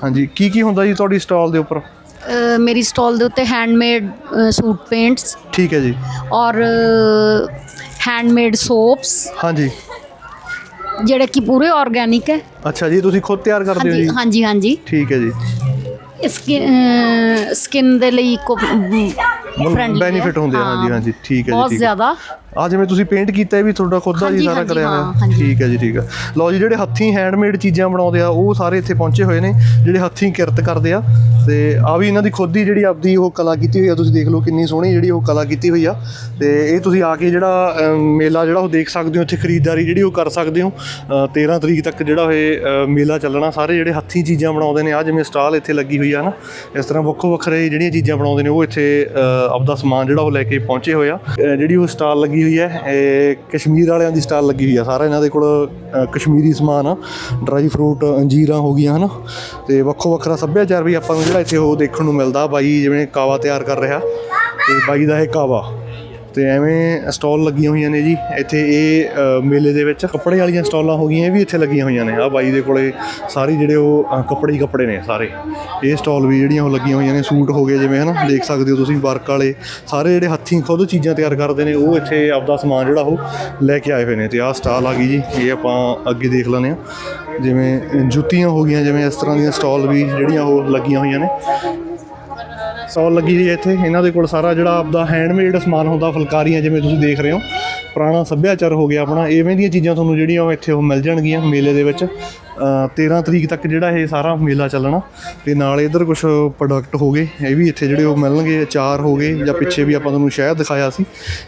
ਹਾਂਜੀ ਕੀ ਕੀ ਹੁੰਦਾ ਜੀ ਤੁਹਾਡੀ ਸਟਾਲ ਦੇ ਉੱਪਰ? ਅ, ਮੇਰੀ ਸਟਾਲ ਦੇ ਉੱਤੇ ਹੈਂਡਮੇਡ ਸੂਟ ਪੇਂਟਸ ਠੀਕ ਹੈ ਜੀ। ਔਰ ਹੈਂਡਮੇਡ ਸੋਪਸ ਹਾਂਜੀ। ਜਿਹੜੇ ਕਿ ਪੂਰੇ ਆਰਗੇਨਿਕ ਹੈ। ਅੱਛਾ ਜੀ ਤੁਸੀਂ ਖੁਦ ਤਿਆਰ ਕਰਦੇ ਹੋ ਹਾਂਜੀ ਜੀ? ਹਾਂਜੀ ਹਾਂਜੀ। ਠੀਕ ਹੈ ਜੀ। ਸਕਿਨ ਦੇ ਲਈ friendly ਬੈਨੀਫਿਟ ਹੈ। ਹੁੰਦੇ ਆ ਹਾਂ। ਹਾਂਜੀ ਹਾਂਜੀ। ਠੀਕ ਹੈ ਜੀ ਬਹੁਤ ਠੀਕ ਹੈ। ਜ਼ਿਆਦਾ। ਆ ਜਿਵੇਂ ਤੁਸੀਂ ਪੇਂਟ ਕੀਤਾ ਇਹ ਵੀ ਤੁਹਾਡਾ ਖੁਦ ਦਾ ਜੀ ਹਾਂਜੀ, ਸਾਰਾ ਕਰਿਆ ਹਾਂ, ਹੋਇਆ। ਠੀਕ ਹੈ ਜੀ ਠੀਕ ਹੈ। ਲਓ ਜੀ ਜਿਹੜੇ ਹੱਥੀਂ ਹੈਂਡਮੇਡ ਚੀਜ਼ਾਂ ਬਣਾਉਂਦੇ ਆ ਉਹ ਸਾਰੇ ਇੱਥੇ ਪਹੁੰਚੇ ਹੋਏ ਨੇ ਜਿਹੜੇ ਹੱਥੀਂ ਕਿਰਤ ਕਰਦੇ ਆ। ਤੇ ਆ ਵੀ ਇਹਨਾਂ ਦੀ ਖੁਦ ਦੀ ਜਿਹੜੀ ਆਪਦੀ ਉਹ ਕਲਾ ਕੀਤੀ ਹੋਈ ਆ ਤੁਸੀਂ ਦੇਖ ਲਓ ਕਿੰਨੀ ਸੋਹਣੀ ਜਿਹੜੀ ਉਹ ਕਲਾ ਕੀਤੀ ਹੋਈ ਆ। ਤੇ ਇਹ ਤੁਸੀਂ ਆ ਕੇ ਜਿਹੜਾ ਮੇਲਾ ਜਿਹੜਾ ਉਹ ਦੇਖ ਸਕਦੇ ਹੋ ਇੱਥੇ ਖਰੀਦਦਾਰੀ ਜਿਹੜੀ ਉਹ ਕਰ ਸਕਦੇ ਹੋ। ਅ, 13 ਤਰੀਕ ਤੱਕ ਜਿਹੜਾ ਇਹ ਮੇਲਾ ਚੱਲਣਾ ਸਾਰੇ ਜਿਹੜੇ ਹੱਥੀਂ ਚੀਜ਼ਾਂ ਬਣਾਉਂਦੇ ਨੇ ਆ ਜਿਵੇਂ ਸਟਾਲ ਇੱਥੇ ਲੱਗੀ ਹੋਈ ਆ ਨਾ ਇਸ ਤਰ੍ਹਾਂ ਵੱਖੋ ਵੱਖਰੇ ਜਿਹੜੀਆਂ ਚੀਜ਼ਾਂ ਬਣਾਉਂਦੇ ਨੇ ਉਹ ਇੱਥੇ ਆਪਦਾ ਸਮਾਨ ਜਿਹੜਾ ਉਹ ਲੈ ਕੇ ਪਹੁੰਚੇ ਹੋਏ ਆ। ਜਿਹੜੀ ਉਹ ਸਟਾਲ ਲੱਗੀ ਹੋਈ ਹੈ। ਇਹ ਕਸ਼ਮੀਰ ਵਾਲਿਆਂ ਦੀ ਸਟਾਲ ਲੱਗੀ ਹੋਈ ਹੈ ਸਾਰਾ ਇਹਨਾਂ ਦੇ ਕੋਲ ਕਸ਼ਮੀਰੀ ਸਮਾਨ ਆ। ਡਰਾਈ ਫਰੂਟ ਅੰਜੀਰਾਂ ਹੋ ਗਈਆਂ, ਹਨਾ? ਤੇ ਵੱਖੋ ਵੱਖਰਾ ਸੱਭਿਆਚਾਰ ਵੀ ਆਪਾਂ ਨੂੰ ਜਿਹੜਾ ਇੱਥੇ ਉਹ ਦੇਖਣ ਨੂੰ ਮਿਲਦਾ। ਬਾਈ ਜਿਵੇਂ ਕਾਵਾ ਤਿਆਰ ਕਰ ਰਿਹਾ। ਤੇ ਬਾਈ ਦਾ ਇਹ ਕਾਵਾ। ਤੇ ਐਵੇਂ ਸਟਾਲ ਲੱਗੀਆਂ ਹੋਈਆਂ ਨੇ ਜੀ। ਇੱਥੇ ਇਹ ਮੇਲੇ ਦੇ ਵਿੱਚ ਕੱਪੜੇ ਵਾਲੀਆਂ ਸਟਾਲਾਂ ਹੋ ਗਈਆਂ, ਇਹ ਵੀ ਇੱਥੇ ਲੱਗੀਆਂ ਹੋਈਆਂ ਨੇ। ਆ ਬਾਈ ਦੇ ਕੋਲੇ ਸਾਰੇ ਜਿਹੜੇ ਉਹ ਕੱਪੜੇ ਹੀ ਕੱਪੜੇ ਨੇ ਸਾਰੇ। ਇਹ ਸਟਾਲ ਵੀ ਜਿਹੜੀਆਂ ਉਹ ਲੱਗੀਆਂ ਹੋਈਆਂ ਨੇ, ਸੂਟ ਹੋ ਗਏ ਜਿਵੇਂ, ਹਨਾ, ਦੇਖ ਸਕਦੇ ਹੋ ਤੁਸੀਂ, ਵਰਕ ਵਾਲੇ। ਸਾਰੇ ਜਿਹੜੇ ਹੱਥੀਂ ਖੁਦ ਚੀਜ਼ਾਂ ਤਿਆਰ ਕਰਦੇ ਨੇ, ਉਹ ਇੱਥੇ ਆਪਦਾ ਸਮਾਨ ਜਿਹੜਾ ਉਹ ਲੈ ਕੇ ਆਏ ਹੋਏ ਨੇ। ਤੇ ਆਹ ਸਟਾਲ ਆ ਗਈ ਜੀ, ਇਹ ਆਪਾਂ ਅੱਗੇ ਦੇਖ ਲੈਂਦੇ ਆ ਜਿਵੇਂ ਜੁੱਤੀਆਂ ਹੋ ਗਈਆਂ, ਜਿਵੇਂ ਇਸ ਤਰ੍ਹਾਂ ਦੀਆਂ ਸਟਾਲ ਵੀ ਜਿਹੜੀਆਂ ਉਹ ਲੱਗੀਆਂ ਹੋਈਆਂ ਨੇ। ਸਟਾਲ ਲੱਗੀ ਹੋਈ ਹੈ ਇੱਥੇ। ਇਹਨਾਂ ਦੇ ਕੋਲ ਸਾਰਾ ਜਿਹੜਾ ਆਪਦਾ ਹੈਂਡਮੇਡ ਸਮਾਨ ਹੁੰਦਾ ਫੁਲਕਾਰੀਆਂ ਜਿਵੇਂ ਤੁਸੀਂ ਦੇਖ ਰਹੇ ਹੋ। ਪੁਰਾਣਾ ਸੱਭਿਆਚਾਰ ਹੋ ਗਿਆ ਆਪਣਾ। ਇਵੇਂ ਦੀਆਂ ਚੀਜ਼ਾਂ ਤੁਹਾਨੂੰ ਜਿਹੜੀਆਂ ਉਹ ਇੱਥੇ ਉਹ ਮਿਲ ਜਾਣਗੀਆਂ ਮੇਲੇ ਦੇ ਵਿੱਚ। ਅ, 13 ਤਰੀਕ ਤੱਕ ਜਿਹੜਾ ਇਹ ਸਾਰਾ ਮੇਲਾ ਚੱਲਣਾ। ਤੇ ਨਾਲ ਇਧਰ ਕੁਝ ਪ੍ਰੋਡਕਟ ਹੋ ਗਏ। ਇਹ ਵੀ ਇੱਥੇ ਜਿਹੜੇ ਉਹ ਮਿਲਣਗੇ। ਅਚਾਰ ਹੋ ਗਏ ਜਾਂ ਪਿੱਛੇ ਵੀ ਆਪਾਂ ਤੁਹਾਨੂੰ ਸ਼ਹਿਦ ਦਿਖਾਇਆ ਸੀ।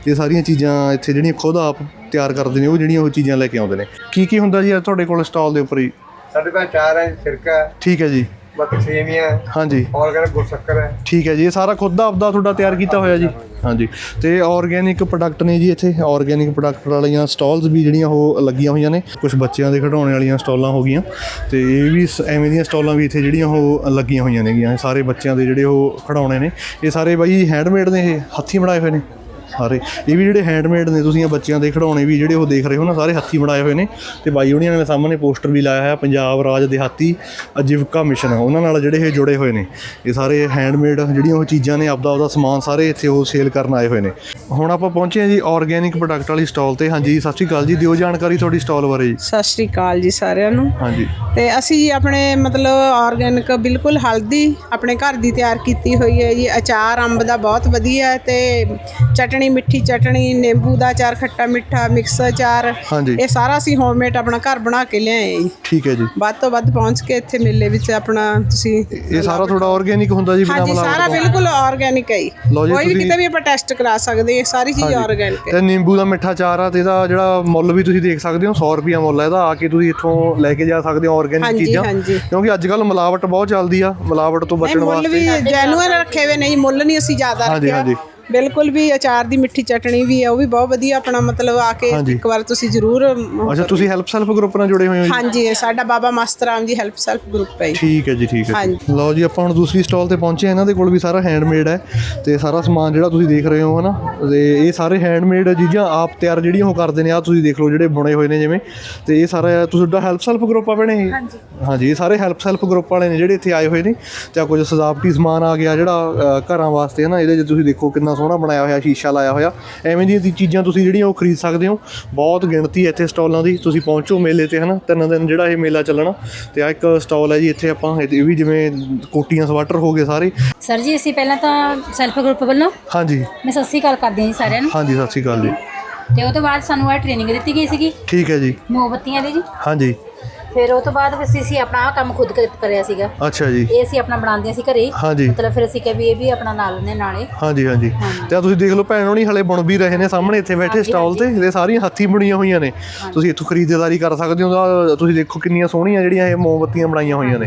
ਇਹ ਸਾਰੀਆਂ ਚੀਜ਼ਾਂ ਇੱਥੇ ਜਿਹੜੀਆਂ ਖੁਦ ਆਪ ਤਿਆਰ ਕਰਦੇ ਨੇ ਉਹ ਜਿਹੜੀਆਂ ਉਹ ਚੀਜ਼ਾਂ ਲੈ ਕੇ ਆਉਂਦੇ ਨੇ। ਕੀ ਕੀ ਹੁੰਦਾ ਜੀ ਤੁਹਾਡੇ ਕੋਲ ਸਟਾਲ ਦੇ ਉੱਪਰ ਹੀ ਸਾਡੇ ਕੋਲ ਚਾਰ ਹੈ ਸਿਰਕਾ ਠੀਕ ਹੈ ਜੀ। ਬਾਕੀ ਸੇਵੀਆਂ ਹੈ, ਹਾਂਜੀ। ਆਰਗੈਨਿਕ ਗੁੜ ਸ਼ੱਕਰ ਹੈ। ਠੀਕ ਹੈ ਜੀ ਇਹ ਸਾਰਾ ਖੁਦ ਦਾ ਆਪਦਾ ਤੁਹਾਡਾ ਤਿਆਰ ਕੀਤਾ ਹੋਇਆ ਜੀ। ਹਾਂਜੀ। ਤੇ ਆਰਗੇਨਿਕ ਪ੍ਰੋਡਕਟ ਨੇ ਜੀ ਇੱਥੇ ਆਰਗੇਨਿਕ ਪ੍ਰੋਡਕਟ ਵਾਲੀਆਂ ਸਟਾਲਸ ਵੀ ਜਿਹੜੀਆਂ ਉਹ ਲੱਗੀਆਂ ਹੋਈਆਂ ਨੇ। ਕੁਝ ਬੱਚਿਆਂ ਦੇ ਖਿਡੌਣੇ ਵਾਲੀਆਂ ਸਟਾਲਾਂ ਹੋ ਗਈਆਂ। ਤੇ ਇਹ ਵੀ ਐਵੇਂ ਦੀਆਂ ਸਟਾਲਾਂ ਵੀ ਇੱਥੇ ਜਿਹੜੀਆਂ ਉਹ ਲੱਗੀਆਂ ਹੋਈਆਂ ਨੇਗੀਆਂ। ਸਾਰੇ ਬੱਚਿਆਂ ਦੇ ਜਿਹੜੇ ਉਹ ਖਿਡੌਣੇ ਨੇ। ਇਹ ਸਾਰੇ ਬਾਈ ਹੈਂਡਮੇਡ ਨੇ ਇਹ ਹੱਥੀਂ ਬਣਾਏ ਹੋਏ ਨੇ। ਸਾਰੇ। ਇਹ ਵੀ ਜਿਹੜੇ ਹੈਂਡਮੇਡ ਨੇ ਤੁਸੀਂ ਇਹ ਬੱਚਿਆਂ ਦੇ ਖਿਡੌਣੇ ਵੀ ਜਿਹੜੇ ਉਹ ਦੇਖ ਰਹੇ ਹੋ ਨਾ ਸਾਰੇ ਹੱਥੀਂ ਬਣਾਏ ਹੋਏ ਨੇ। ਤੇ ਬਾਈ ਉਹਨਾਂ ਨੇ ਸਾਹਮਣੇ ਪੋਸਟਰ ਵੀ ਲਾਇਆ ਹੋਇਆ ਪੰਜਾਬ ਰਾਜ ਦਿਹਾਤੀ ਅਜੀਵਕਾ ਮਿਸ਼ਨ। ਉਹਨਾਂ ਨਾਲ ਜਿਹੜੇ ਇਹ ਜੁੜੇ ਹੋਏ ਨੇ। ਇਹ ਸਾਰੇ ਹੈਂਡਮੇਡ ਜਿਹੜੀਆਂ ਉਹ ਚੀਜ਼ਾਂ ਨੇ ਆਪਦਾ ਆਪਦਾ ਸਮਾਨ ਸਾਰੇ ਇੱਥੇ ਉਹ ਸੇਲ ਕਰਨ ਆਏ ਹੋਏ ਨੇ। ਹੁਣ ਆਪਾਂ ਪਹੁੰਚੇ ਹਾਂ ਜੀ ਆਰਗੇਨਿਕ ਪ੍ਰੋਡਕਟ ਵਾਲੀ ਸਟਾਲ ਤੇ। ਹਾਂਜੀ ਸਤਿ ਸ਼੍ਰੀ ਅਕਾਲ ਜੀ ਦਿਓ ਜਾਣਕਾਰੀ ਤੁਹਾਡੀ ਸਟਾਲ ਬਾਰੇ ਜੀ। ਸਤਿ ਸ਼੍ਰੀ ਅਕਾਲ ਜੀ ਸਾਰਿਆਂ ਨੂੰ। ਹਾਂਜੀ। ਤੇ ਅਸੀਂ ਜੀ ਆਪਣੇ ਮਤਲਬ ਆਰਗੈਨਿਕ ਬਿਲਕੁਲ ਹਲਦੀ ਆਪਣੇ ਘਰ ਦੀ ਤਿਆਰ ਕੀਤੀ ਹੋਈ ਹੈ ਜੀ। ਅਚਾਰ ਅੰਬ ਦਾ ਬਹੁਤ ਵਧੀਆ ਹੈ ਤੇ ਚਟਣੀ ਮਿੱਠੀ ਚਟਣੀ ਨਿੰਬੂ ਦਾ ਅਚਾਰ ਖੱਟਾ ਮਿੱਠਾ ਮਿਕਸ ਅਚਾਰ ਹਾਂਜੀ। ਇਹ ਸਾਰਾ ਅਸੀਂ ਹੋਮਮੇਡ ਆਪਣਾ ਘਰ ਬਣਾ ਕੇ ਲਿਆਏ ਜੀ ਠੀਕ ਹੈ ਜੀ ਵੱਧ ਤੋਂ ਵੱਧ ਪਹੁੰਚ ਕੇ ਇੱਥੇ ਮੇਲੇ ਵਿੱਚ ਆਪਣਾ ਤੁਸੀਂ ਇਹ ਸਾਰਾ ਤੁਹਾਡਾ ਆਰਗੇਨਿਕ ਹੁੰਦਾ ਜੀ ਬਿਨਾਂ ਹਾਂਜੀ ਸਾਰਾ? ਬਿਲਕੁਲ ਆਰਗੈਨਿਕ ਹੈ ਜੀ ਲਓ ਜੀ, ਕੋਈ ਵੀ ਤੁਸੀਂ- ਕਿਤੇ ਵੀ ਆਪਾਂ ਟੈਸਟ ਕਰਾ ਸਕਦੇ ਹਾਂ ਸਾਰੀ ਚੀਜ਼। ਆਰਗੈਨਿਕ ਹੈ ਤੇ ਨਿੰਬੂ ਦਾ ਮਿੱਠਾ ਚਾਰ ਆ ਤੇ ਇਹਦਾ ਜਿਹੜਾ ਮੁੱਲ ਵੀ ਤੁਸੀਂ ਦੇਖ ਸਕਦੇ ਹੋ 100 ਰੁਪਿਆ ਮੁੱਲ ਹੈ ਇਹਦਾ ਆ ਕੇ ਤੁਸੀਂ ਇੱਥੋਂ ਲੈ ਕੇ ਜਾ ਸਕਦੇ ਹੋ ਆਰਗੇਨਿਕ ਹਾਂਜੀ, ਚੀਜ਼ਾਂ ਹਾਂਜੀ। ਕਿਉਂਕਿ ਅੱਜ ਕੱਲ ਮਿਲਾਵਟ ਬਹੁਤ ਚੱਲਦੀ ਆ ਮਿਲਾਵਟ ਤੋਂ ਨਹੀਂ ਬਚਣ ਮੁੱਲ ਵੀ ਜੈਨੂਅਨ ਰੱਖੇ ਹੋਏ ਨੇ ਜੀ ਮੁੱਲ ਨਹੀਂ ਅਸੀਂ ਜ਼ਿਆਦਾ ਹਾਂਜੀ, ਰੱਖਿਆ ਹਾਂਜੀ। ਬਿਲਕੁਲ ਵੀ ਅਚਾਰ ਦੀ ਮਿੱਠੀ ਚਟਣੀ ਵੀ ਹੈ ਉਹ ਵੀ ਬਹੁਤ ਵਧੀਆ ਆਪਣਾ ਮਤਲਬ ਆ ਕੇ ਹਾਂਜੀ। ਇੱਕ ਵਾਰ ਤੁਸੀਂ ਜ਼ਰੂਰ ਅੱਛਾ ਤੁਸੀਂ ਹੈਲਪ ਸੈਲਫ ਗਰੁੱਪ ਨਾਲ ਜੁੜੇ ਹੋਏ ਹੋ ਜੀ ਹਾਂਜੀ ਇਹ ਸਾਡਾ ਬਾਬਾ ਮਸਤਰਾਮ ਜੀ ਹੈਲਪ ਸੈਲਫ ਗਰੁੱਪ ਹੈ ਜੀ। ਠੀਕ ਹੈ ਜੀ ਠੀਕ ਹੈ ਹਾਂਜੀ। ਜੀ। ਲਓ ਜੀ ਆਪਾਂ ਹੁਣ ਦੂਸਰੀ ਸਟਾਲ ਤੇ ਪਹੁੰਚੇ ਹਾਂ। ਇਹਨਾਂ ਦੇ ਕੋਲ ਵੀ ਸਾਰਾ ਹੈਂਡਮੇਡ ਹੈ ਤੇ ਸਾਰਾ ਸਮਾਨ ਜਿਹੜਾ ਤੁਸੀਂ ਦੇਖ ਰਹੇ ਹੋ ਹਨਾ ਤੇ ਇਹ ਸਾਰੇ ਹੈਂਡਮੇਡ ਚੀਜ਼ਾਂ ਆਪ ਤਿਆਰ ਜਿਹੜੀਆਂ ਉਹ ਕਰਦੇ ਨੇ ਆ ਤੁਸੀਂ ਦੇਖ ਲਓ ਜਿਹੜੇ ਬੁਣੇ ਹੋਏ ਨੇ ਜਿਵੇਂ ਤੇ ਇਹ ਸਾਰਾ ਤੁਹਾਡਾ ਹੈਲਪ ਸੈਲਫ ਗਰੁੱਪ ਆ ਬਣੇ ਇਹ ਹਾਂਜੀ ਹਾਂਜੀ ਇਹ ਸਾਰੇ ਹੈਲਪ ਸੈਲਫ ਗਰੁੱਪ ਵਾਲੇ ਨੇ ਜਿਹੜੇ ਇੱਥੇ ਆਏ ਹੋਏ ਨੇ ਤੇ ਆਹ ਕੁਝ ਸਜਾਵਟੀ ਸਮਾਨ ਆ ਗਿਆ ਜਿਹੜਾ ਅ, ਘਰਾਂ ਵਾਸਤੇ ਹਨਾ ਇਹਦੇ 'ਚ ਤੁਸੀਂ ਦੇਖੋ ਕਿੰਨਾ ਸੋਹਣਾ ਬਣਾਇਆ ਹੋਇਆ ਸ਼ੀਸ਼ਾ ਲਾਇਆ ਹੋਇਆ। ਐਵੇਂ ਦੀਆਂ ਦੀ ਚੀਜ਼ਾਂ ਤੁਸੀਂ ਜਿਹੜੀਆਂ ਉਹ ਖਰੀਦ ਸਕਦੇ ਹੋ। ਬਹੁਤ ਗਿਣਤੀ ਇੱਥੇ ਸਟਾਲਾਂ ਦੀ। ਤੁਸੀਂ ਪਹੁੰਚੋ ਮੇਲੇ ਤੇ ਹਨਾ? ਤਿੰਨ ਦਿਨ ਜਿਹੜਾ ਇਹ ਮੇਲਾ ਚੱਲਣਾ। ਤੇ ਆ ਇੱਕ ਸਟਾਲ ਹੈ ਜੀ ਇੱਥੇ ਆਪਾਂ ਇਹ ਵੀ ਜਿਵੇਂ ਕੋਟੀਆਂ ਸਵਾਟਰ ਹੋ ਗਏ ਸਾਰੇ। ਸਰ ਜੀ ਅਸੀਂ ਪਹਿਲਾਂ ਤਾਂ ਸੈਲਫ ਗਰੁੱਪ ਵੱਲੋਂ ਹਾਂਜੀ। ਮੈਂ ਸਤਿ ਸ਼੍ਰੀ ਅਕਾਲ ਕਰਦੀ ਹਾਂ ਸਾਰਿਆਂ ਨੂੰ। ਹਾਂਜੀ ਸਤਿ ਸ਼੍ਰੀ ਅਕਾਲ ਜੀ। ਤੇ ਉਹ ਤੋਂ ਬਾਅਦ ਸਾਨੂੰ ਇਹ ਟ੍ਰੇਨਿੰਗ ਦਿੱਤੀ ਗਈ ਸੀਗੀ। ਠੀਕ ਹੈ ਜੀ। ਮੋਮਬੱਤੀਆਂ ਦੀ ਜੀ। ਹਾਂਜੀ। ਫਿਰ ਉਹ ਤੋਂ ਬਾਅਦ ਫਿਰ ਅਸੀਂ ਅਸੀਂ ਆਪਣਾ ਆਹ ਕੰਮ ਖੁਦ ਕਰ- ਕਰਿਆ ਸੀਗਾ। ਅੱਛਾ ਜੀ। ਇਹ ਅਸੀਂ ਆਪਣਾ ਬਣਾਉਂਦੇ ਸੀ ਘਰੇ। ਹਾਂਜੀ। ਮਤਲਬ ਫਿਰ ਅਸੀਂ ਕਿਹਾ ਵੀ ਇਹ ਵੀ ਆਪਣਾ ਨਾਲ ਲੈਣੇ ਨਾਲੇ। ਹਾਂਜੀ ਹਾਂਜੀ। ਤੇ ਆ ਤੁਸੀਂ ਦੇਖ ਲਓ ਭੈਣ ਹੋਣੀ ਹਲੇ ਬੁਣ ਵੀ ਰਹੇ ਨੇ ਸਾਹਮਣੇ ਇੱਥੇ ਬੈਠੇ ਸਟਾਲ ਤੇ। ਇਹ ਸਾਰੀਆਂ ਹੱਥੀਂ ਬੁਣੀਆਂ ਹੋਈਆਂ ਨੇ। ਤੁਸੀਂ ਇੱਥੋਂ ਖਰੀਦਦਾਰੀ ਕਰ ਸਕਦੇ ਹੋ। ਆਹ ਤੁਸੀਂ ਦੇਖੋ ਕਿੰਨੀਆਂ ਸੋਹਣੀਆਂ ਜਿਹੜੀਆਂ ਇਹ ਮੋਮਬੱਤੀਆਂ ਬਣਾਈਆਂ ਹੋਈਆਂ ਨੇ।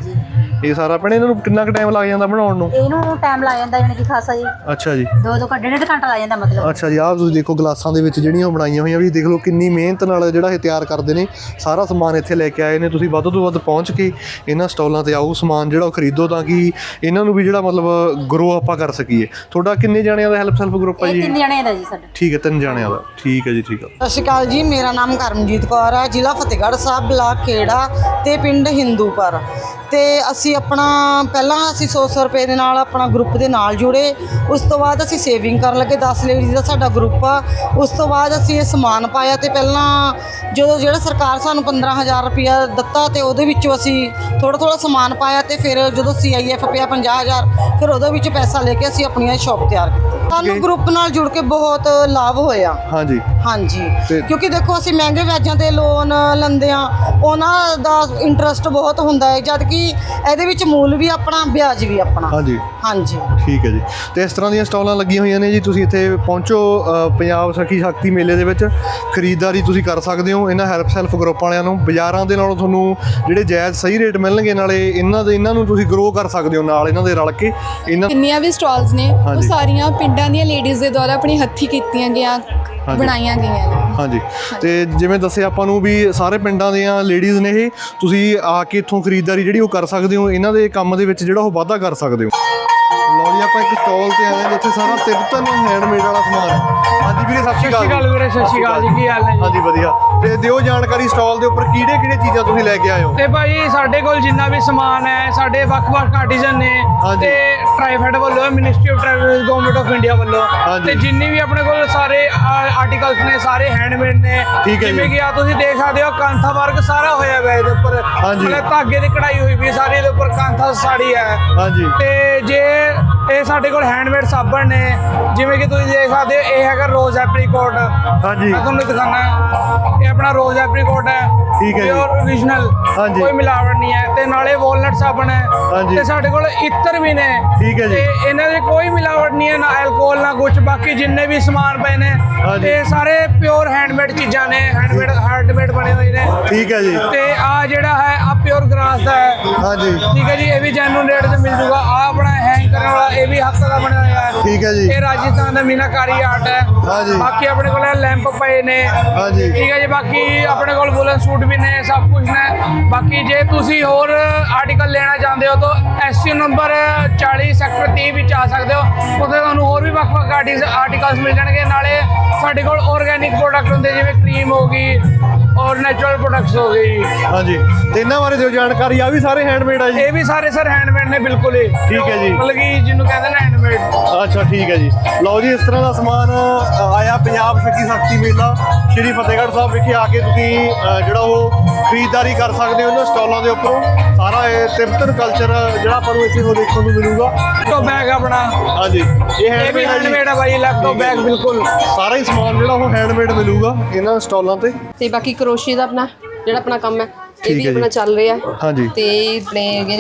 ਇਹ ਸਾਰਾ ਭੈਣੇ ਇਹਨਾਂ ਨੂੰ ਕਿੰਨਾ ਕੁ ਟਾਈਮ ਲੱਗ ਜਾਂਦਾ ਬਣਾਉਣ ਨੂੰ? ਇਹਨੂੰ ਟਾਈਮ ਲੱਗ ਜਾਂਦਾ ਜਾਣੀ ਕਿ ਖਾਸਾ ਜੀ। ਅੱਛਾ ਜੀ। ਦੋ ਦੋ ਘੰਟੇ ਡੇਢ ਘੰਟਾ ਲੱਗ ਜਾਂਦਾ ਮਤਲਬ। ਅੱਛਾ ਜੀ ਆਹ ਤੁਸੀਂ ਦੇਖੋ ਗਲਾਸਾਂ ਦੇ ਵਿੱਚ ਜਿਹੜੀਆਂ ਉਹ ਬਣਾਈਆਂ ਹੋਈਆਂ ਵੀ ਦੇਖ ਲਓ ਕਿੰਨੀ ਮਿਹਨਤ ਨਾਲ ਜਿਹੜਾ ਇਹ ਤਿਆਰ ਕਰਦੇ ਨੇ। ਸਾਰਾ ਸਮਾਨ ਇੱਥੇ ਲੈ ਕੇ ਆਏ ਨੇ ਤੁਸੀਂ ਵੱਧ ਤੋਂ ਵੱਧ ਪਹੁੰਚ ਕੇ ਇਹਨਾਂ ਸਟਾਲਾਂ ਤੇ ਆਓ ਸਮਾਨ ਜਿਹੜਾ ਉਹ ਖਰੀਦੋ ਤਾਂ ਕਿ ਇਹਨਾਂ ਨੂੰ ਵੀ ਜਿਹੜਾ ਮਤਲਬ ਗਰੋ ਆਪਾਂ ਕਰ ਸਕੀਏ। ਤੁਹਾਡਾ ਕਿੰਨੇ ਜਾਣਿਆਂ ਦਾ ਹੈਲਪ ਸੈਲਫ ਗਰੁੱਪ ਹੈ ਇਹ ਜੀ ਤਿੰਨ ਜਣੇ ਦਾ ਜੀ ਸਾਡਾ। ਠੀਕ ਹੈ ਤਿੰਨ ਜਾਣਿਆਂ ਦਾ। ਠੀਕ ਹੈ ਜੀ ਠੀਕ ਹੈ। ਸਤਿ ਸ਼੍ਰੀ ਅਕਾਲ ਜੀ ਮੇਰਾ ਨਾਮ ਕਰਮਜੀਤ ਕੌਰ ਹੈ ਜ਼ਿਲ੍ਹਾ ਫਤਿਹਗੜ੍ਹ ਸਾਹਿਬ ਬਲਾਕ ਖੇੜਾ ਤੇ ਪਿੰਡ ਹਿੰਦੂਪੁਰ। ਤੇ ਅਸੀਂ ਅਸੀਂ ਆਪਣਾ ਪਹਿਲਾਂ ਅਸੀਂ 100 ਰੁਪਏ ਦੇ ਨਾਲ ਆਪਣਾ ਗਰੁੱਪ ਦੇ ਨਾਲ ਜੁੜੇ। ਉਸ ਤੋਂ ਬਾਅਦ ਅਸੀਂ ਸੇਵਿੰਗ ਕਰਨ ਲੱਗੇ 10 ਲੇਡੀਜ਼ ਦਾ ਸਾਡਾ ਗਰੁੱਪ ਆ। ਉਸ ਤੋਂ ਬਾਅਦ ਅਸੀਂ ਇਹ ਸਮਾਨ ਪਾਇਆ ਤੇ ਪਹਿਲਾਂ ਜਦੋਂ ਜਿਹੜਾ ਸਰਕਾਰ ਸਾਨੂੰ 15000 ਰੁਪਇਆ ਦਿੱਤਾ ਤੇ ਉਹਦੇ ਵਿੱਚੋਂ ਅਸੀਂ ਥੋੜਾ ਥੋੜਾ ਸਮਾਨ ਪਾਇਆ ਤੇ ਫਿਰ ਜਦੋਂ ਸੀਆਈਐਫ ਪਿਆ 50000 ਫਿਰ ਉਹਦੇ ਵਿੱਚ ਪੈਸਾ ਲੈ ਕੇ ਅਸੀਂ ਆਪਣੀ ਸ਼ਾਪ ਤਿਆਰ ਕੀਤੀ। ਸਾਨੂੰ ਗਰੁੱਪ ਨਾਲ ਜੁੜ ਕੇ ਬਹੁਤ ਲਾਭ ਹੋਇਆ। ਹਾਂਜੀ। ਹਾਂਜੀ। ਕਿਉਂਕਿ ਦੇਖੋ ਅਸੀਂ ਮਹਿੰਗੇ ਵਿਆਜਾਂ ਤੇ ਲੋਨ ਲੈਂਦੇ ਆ ਉਹਨਾਂ ਦਾ ਇੰਟਰਸਟ ਬਹੁਤ ਹੁੰਦਾ ਹੈ ਜਦ ਕਿ ਇਹਦੇ ਵਿੱਚ ਮੂਲ ਵੀ ਆਪਣਾ ਵਿਆਜ ਵੀ ਆਪਣਾ। ਹਾਂਜੀ। ਹਾਂਜੀ। ਠੀਕ ਹੈ ਜੀ। ਤੇ ਇਸ ਤਰ੍ਹਾਂ ਦੀਆਂ ਸਟਾਲਾਂ ਲੱਗੀਆਂ ਹੋਈਆਂ ਨੇ ਜੀ ਤੁਸੀਂ ਇੱਥੇ ਪਹੁੰਚੋ ਪੰਜਾਬ ਸਖੀ ਸ਼ਕਤੀ ਮੇਲੇ ਦੇ ਵਿੱਚ। ਖਰੀਦਦਾਰੀ ਤੁਸੀਂ ਕਰ ਸਕਦੇ ਹੋ ਇਹਨਾਂ ਹੈਲਪ ਸੈਲਫ ਗਰੁੱਪ ਵਾਲਿਆਂ ਨੂੰ। ਬਾਜ਼ਾਰਾਂ ਦੇ ਨਾਲੋਂ ਤੁਹਾਨੂੰ ਜਿਹੜੇ ਜਾਇਜ਼ ਸਹੀ ਰੇਟ ਮਿਲਣਗੇ ਨਾਲੇ ਇਹਨਾਂ ਦੇ ਇਹਨਾਂ ਨੂੰ ਤੁਸੀਂ ਗਰੋ ਕਰ ਸਕਦੇ ਹੋ ਨਾਲ ਇਹਨਾਂ ਦੇ ਰਲ ਕੇ। ਇਹਨਾਂ ਕਿੰਨੀਆਂ ਵੀ ਸਟਾਲਸ ਨੇ ਉਹ। ਸਾਰੀਆਂ ਪਿੰਡਾਂ ਦੀਆਂ ਲੇਡੀਜ਼ ਦੇ ਦੁਆਰਾ ਆਪਣੀ ਹੱਥੀ ਕੀਤੀਆਂ ਹਾਂਜੀ। ਬਣਾਈਆਂ ਗਈਆਂ ਨੇ। ਹਾਂਜੀ। ਤੇ ਜਿਵੇਂ ਦੱਸਿਆ ਆਪਾਂ ਨੂੰ ਵੀ ਸਾਰੇ ਪਿੰਡਾਂ ਦੀਆਂ ਲੇਡੀਜ਼ ਨੇ ਇਹ ਤੁਸੀਂ ਆ ਕੇ ਇੱਥੋਂ ਖਰੀਦਦਾਰੀ ਜਿਹੜੀ ਉਹ ਕਰ ਸਕਦੇ ਹੋ ਇਹਨਾਂ ਦੇ ਕੰਮ ਦੇ ਵਿੱਚ ਜਿਹੜਾ ਉਹ ਵਾਧਾ ਕਰ ਸਕਦੇ ਹੋ। ਲਓ ਆਪਾਂ ਇੱਕ ਸਟਾਲ ਤੇ ਆਏ ਹਾਂ ਜਿੱਥੇ ਸਾਰਾ ਤਿਬਤਨ ਹੈਂਡਮੇਡ ਵਾਲਾ ਸਮਾਨ ਹੈ। ਹਾਂਜੀ ਵੀਰੇ ਸਤਿ ਸ਼੍ਰੀ ਅਕਾਲ। ਵੀਰੇ ਸਤਿ ਸ਼੍ਰੀ ਅਕਾਲ ਜੀ ਕੀ ਹਾਲ ਨੇ ਹਾਂਜੀ ਵਧੀਆ। ਤੇ ਦਿਓ ਜਾਣਕਾਰੀ ਸਟਾਲ ਦੇ ਉੱਪਰ ਕਿਹੜੇ ਕਿਹੜੇ ਚੀਜ਼ਾਂ ਤੁਸੀਂ ਲੈ ਕੇ ਆਏ ਹੋ? ਤੇ ਭਾਈ ਸਾਡੇ ਕੋਲ ਜਿੰਨਾ ਵੀ ਸਮਾਨ ਹੈ ਸਾਡੇ ਵੱਖ-ਵੱਖ ਆਰਟੀਜ਼ਨ ਨੇ। ਤੇ ਟ੍ਰਾਈਫੈਡ ਵੱਲੋਂ ministry of travel government of India ਵੱਲੋਂ। ਤੇ ਜਿੰਨੀ ਵੀ ਆਪਣੇ ਕੋਲ ਸਾਰੇ ਆਰਟੀਕਲਸ ਨੇ ਸਾਰੇ ਹੈਂਡਮੇਡ ਨੇ ਹੈ ਜਿਵੇਂ। ਕਿ ਆ ਤੁਸੀਂ ਦੇਖ ਸਕਦੇ ਹੋ ਕਾਂਥਾ ਵਰਕ ਸਾਰਾ ਹੋਇਆ ਹੋਇਆ ਇਹਦੇ ਉੱਪਰ। ਹਾਂਜੀ। ਮਤਲਬ ਧਾਗੇ ਦੀ ਕਢਾਈ ਹੋਈ ਵੀ ਸਾਰੀ ਇਹਦੇ ਉੱਪਰ ਕਾਂਥਾ ਸਾੜੀ ਹੈ। ਹਾਂਜੀ। ਤੇ ਜੇ ਇਹ ਸਾਡੇ ਕੋਲ ਹੈਂਡਮੇਡ ਸਾਬਣ ਨੇ। ਜਿਵੇਂ ਕਿ ਤੁਸੀਂ ਦੇਖ ਸਕਦੇ ਹੋ ਇਹ ਹੈਗਾ ਰੋਜ਼ ਐਪਰੀਕੋਟ ਹਾਂਜੀ। ਮੈਂ ਤੁਹਾਨੂੰ ਦਿਖਾਣਾ ਇਹ ਆਪਣਾ ਰੋਜ਼ ਐਪਰੀਕੋਟ ਹੈ। ਠੀਕ ਹੈ ਜੀ। ਪਿਓਰ origignal ਹਾਂਜੀ। ਕੋਈ ਮਿਲਾਵਟ ਨਹੀਂ ਹੈ। ਤੇ ਨਾਲੇ ਵਾਲਨਟ ਸਾਬਣ ਹੈ। ਹਾਂਜੀ। ਤੇ ਸਾਡੇ ਕੋਲ ਇਤਰ ਵੀ ਨੇ। ਠੀਕ ਹੈ ਜੀ। ਤੇ ਇਹਨਾਂ ਦੇ ਕੋਈ ਮਿਲਾਵਟ ਨਹੀਂ ਹੈ ਨਾ ਐਲਕੋਹਲ ਨਾ ਕੁਝ ਬਾਕੀ ਜਿੰਨੇ ਵੀ ਸਮਾਨ ਪਏ ਨੇ। ਇਹ ਸਾਰੇ ਪਿਓਰ ਹੈਂਡਮੇਡ ਚੀਜ਼ਾਂ ਨੇ। ਹੈਂਡਮੇਡ ਹੈਂਡਮੇਡ ਬਣੇ ਹੋਏ ਨੇ। ਠੀਕ ਹੈ ਜੀ। ਤੇ ਆ ਜਿਹੜਾ ਹੈ ਆ ਪਿਓਰ ਗ੍ਰਾਸ ਦਾ ਹੈ। ਹਾਂਜੀ। ਠੀਕ ਹੈ ਜੀ ਇਹ ਵੀ ਜੈਨੂਨ ਰੇਟ ਤੇ ਮਿਲ ਜੂਗਾ। ਆ ਆਪਣਾ ਹੈਂਗ ਕਰਨ ਵਾਲਾ ਇਹ ਵੀ ਹੱਥ ਦਾ ਬਣਿਆ ਹੋਇਆ ਹੈ। ਠੀਕ ਹੈ ਜੀ। ਇਹ ਰਾਜਸਥਾਨ ਦਾ ਮੀਨਾਕਾਰੀ ਆਰਟ ਹੈ। ਹਾਂਜੀ। ਬਾਕੀ ਆਪਣੇ ਕੋਲ ਲੈਂਪ ਪਏ ਨੇ। ਹਾਂਜੀ। ਠੀਕ ਹੈ ਜੀ ਬਾਕੀ ਆਪਣੇ ਕੋਲ ਵੂਲਨ ਸੂਟ ਵੀ ਨੇ ਸਭ ਕੁਝ ਨੇ। ਬਾਕੀ ਜੇ ਤੁਸੀਂ ਹੋਰ ਆਰਟੀਕਲ ਲੈਣਾ ਚਾਹੁੰਦੇ ਹੋ ਤਾਂ ਐਸਯੂ ਨੰਬਰ 40 ਸੈਕਟਰ 30 ਵਿੱਚ ਆ ਸਕਦੇ ਹੋ। ਉੱਥੇ ਤੁਹਾਨੂੰ ਹੋਰ ਵੀ ਵੱਖ-ਵੱਖ ਆਰਟੀਕਲਸ ਮਿਲ ਜਾਣਗੇ। ਨਾਲੇ ਸਾਡੇ ਕੋਲ ਆਰਗੈਨਿਕ ਪ੍ਰੋਡਕਟ ਹੁੰਦੇ ਜਿਵੇਂ ਕਰੀਮ ਹੋ ਗਈ ਔਰ ਨੈਚੁਰਲ ਪ੍ਰੋਡਕਟਸ ਹੋ ਗਈ। ਹਾਂਜੀ। ਤੇ ਇਹਨਾਂ ਬਾਰੇ ਦਿਓ ਜਾਣਕਾਰੀ ਆ ਵੀ ਸਾਰੇ ਹੈਂਡਮੇਡ ਆ ਜੀ? ਇਹ ਵੀ ਸਾਰੇ ਸਰ ਹੈਂਡਮੇਡ ਨੇ ਬਿਲਕੁਲ ਹੀ। ਠੀਕ ਹੈ ਜੀ। ਮਤਲਬ ਕਿ ਜਿਹਨੂੰ ਕਹਿੰਦੇ ਨੇ ਹੈਂਡਮੇਡ ਅੱਛਾ ਠੀਕ ਹੈ ਜੀ। ਲਓ ਜੀ ਇਸ ਤਰ੍ਹਾਂ ਦਾ ਸਮਾਨ ਆਇਆ ਪੰਜਾਬ ਸੱਗੀ ਸ਼ਕਤੀ ਮੇਲਾ। ਸ਼੍ਰੀ ਫਤਿਹਗੜ੍ਹ ਸਾਹਿਬ ਵਿਖੇ ਆ ਕੇ ਤੁਸੀਂ ਜਿਹੜਾ ਉਹ ਖਰੀਦਦਾਰੀ ਕਰ ਸਕਦੇ ਹੋ ਇਹਨਾਂ ਸਟਾਲਾਂ ਦੇ ਉੱਪਰੋਂ। ਸਾਰਾ ਇਹ ਤਿੱਬਤਨ ਕਲਚਰ ਜਿਹੜਾ ਆਪਾਂ ਨੂੰ ਇੱਥੇ ਉਹ ਦੇਖਣ ਨੂੰ ਮਿਲੂਗਾ। ਲੈਪਟਾਪ ਬੈਗ ਆਪਣਾ। ਹਾਂਜੀ। ਇਹ ਇਹ ਵੀ ਹੈਂਡਮੇਡ ਹੈ ਹੈ ਭਾਈ ਲੈਪਟਾਪ ਬੈਗ ਬਿਲਕੁਲ। ਸਾਰਾ ਹੀ ਸਮਾਨ ਜਿਹੜਾ ਉਹ ਹੈਂਡਮੇਡ ਮਿਲੂਗਾ ਇਹਨਾਂ ਸਟਾਲਾਂ ਤੇ। ਤੇ ਬਾਕੀ ਕਰੋਸ਼ੀ ਦਾ ਆਪਣਾ ਜਿਹੜਾ ਆਪਣਾ ਕੰਮ ਹੈ ਇਹ ਵੀ। ਆਪਣਾ ਚੱਲ ਰਿਹਾ ਹਾਂਜੀ ਤੇ ਆਪਣੇ ਹੈਗੇ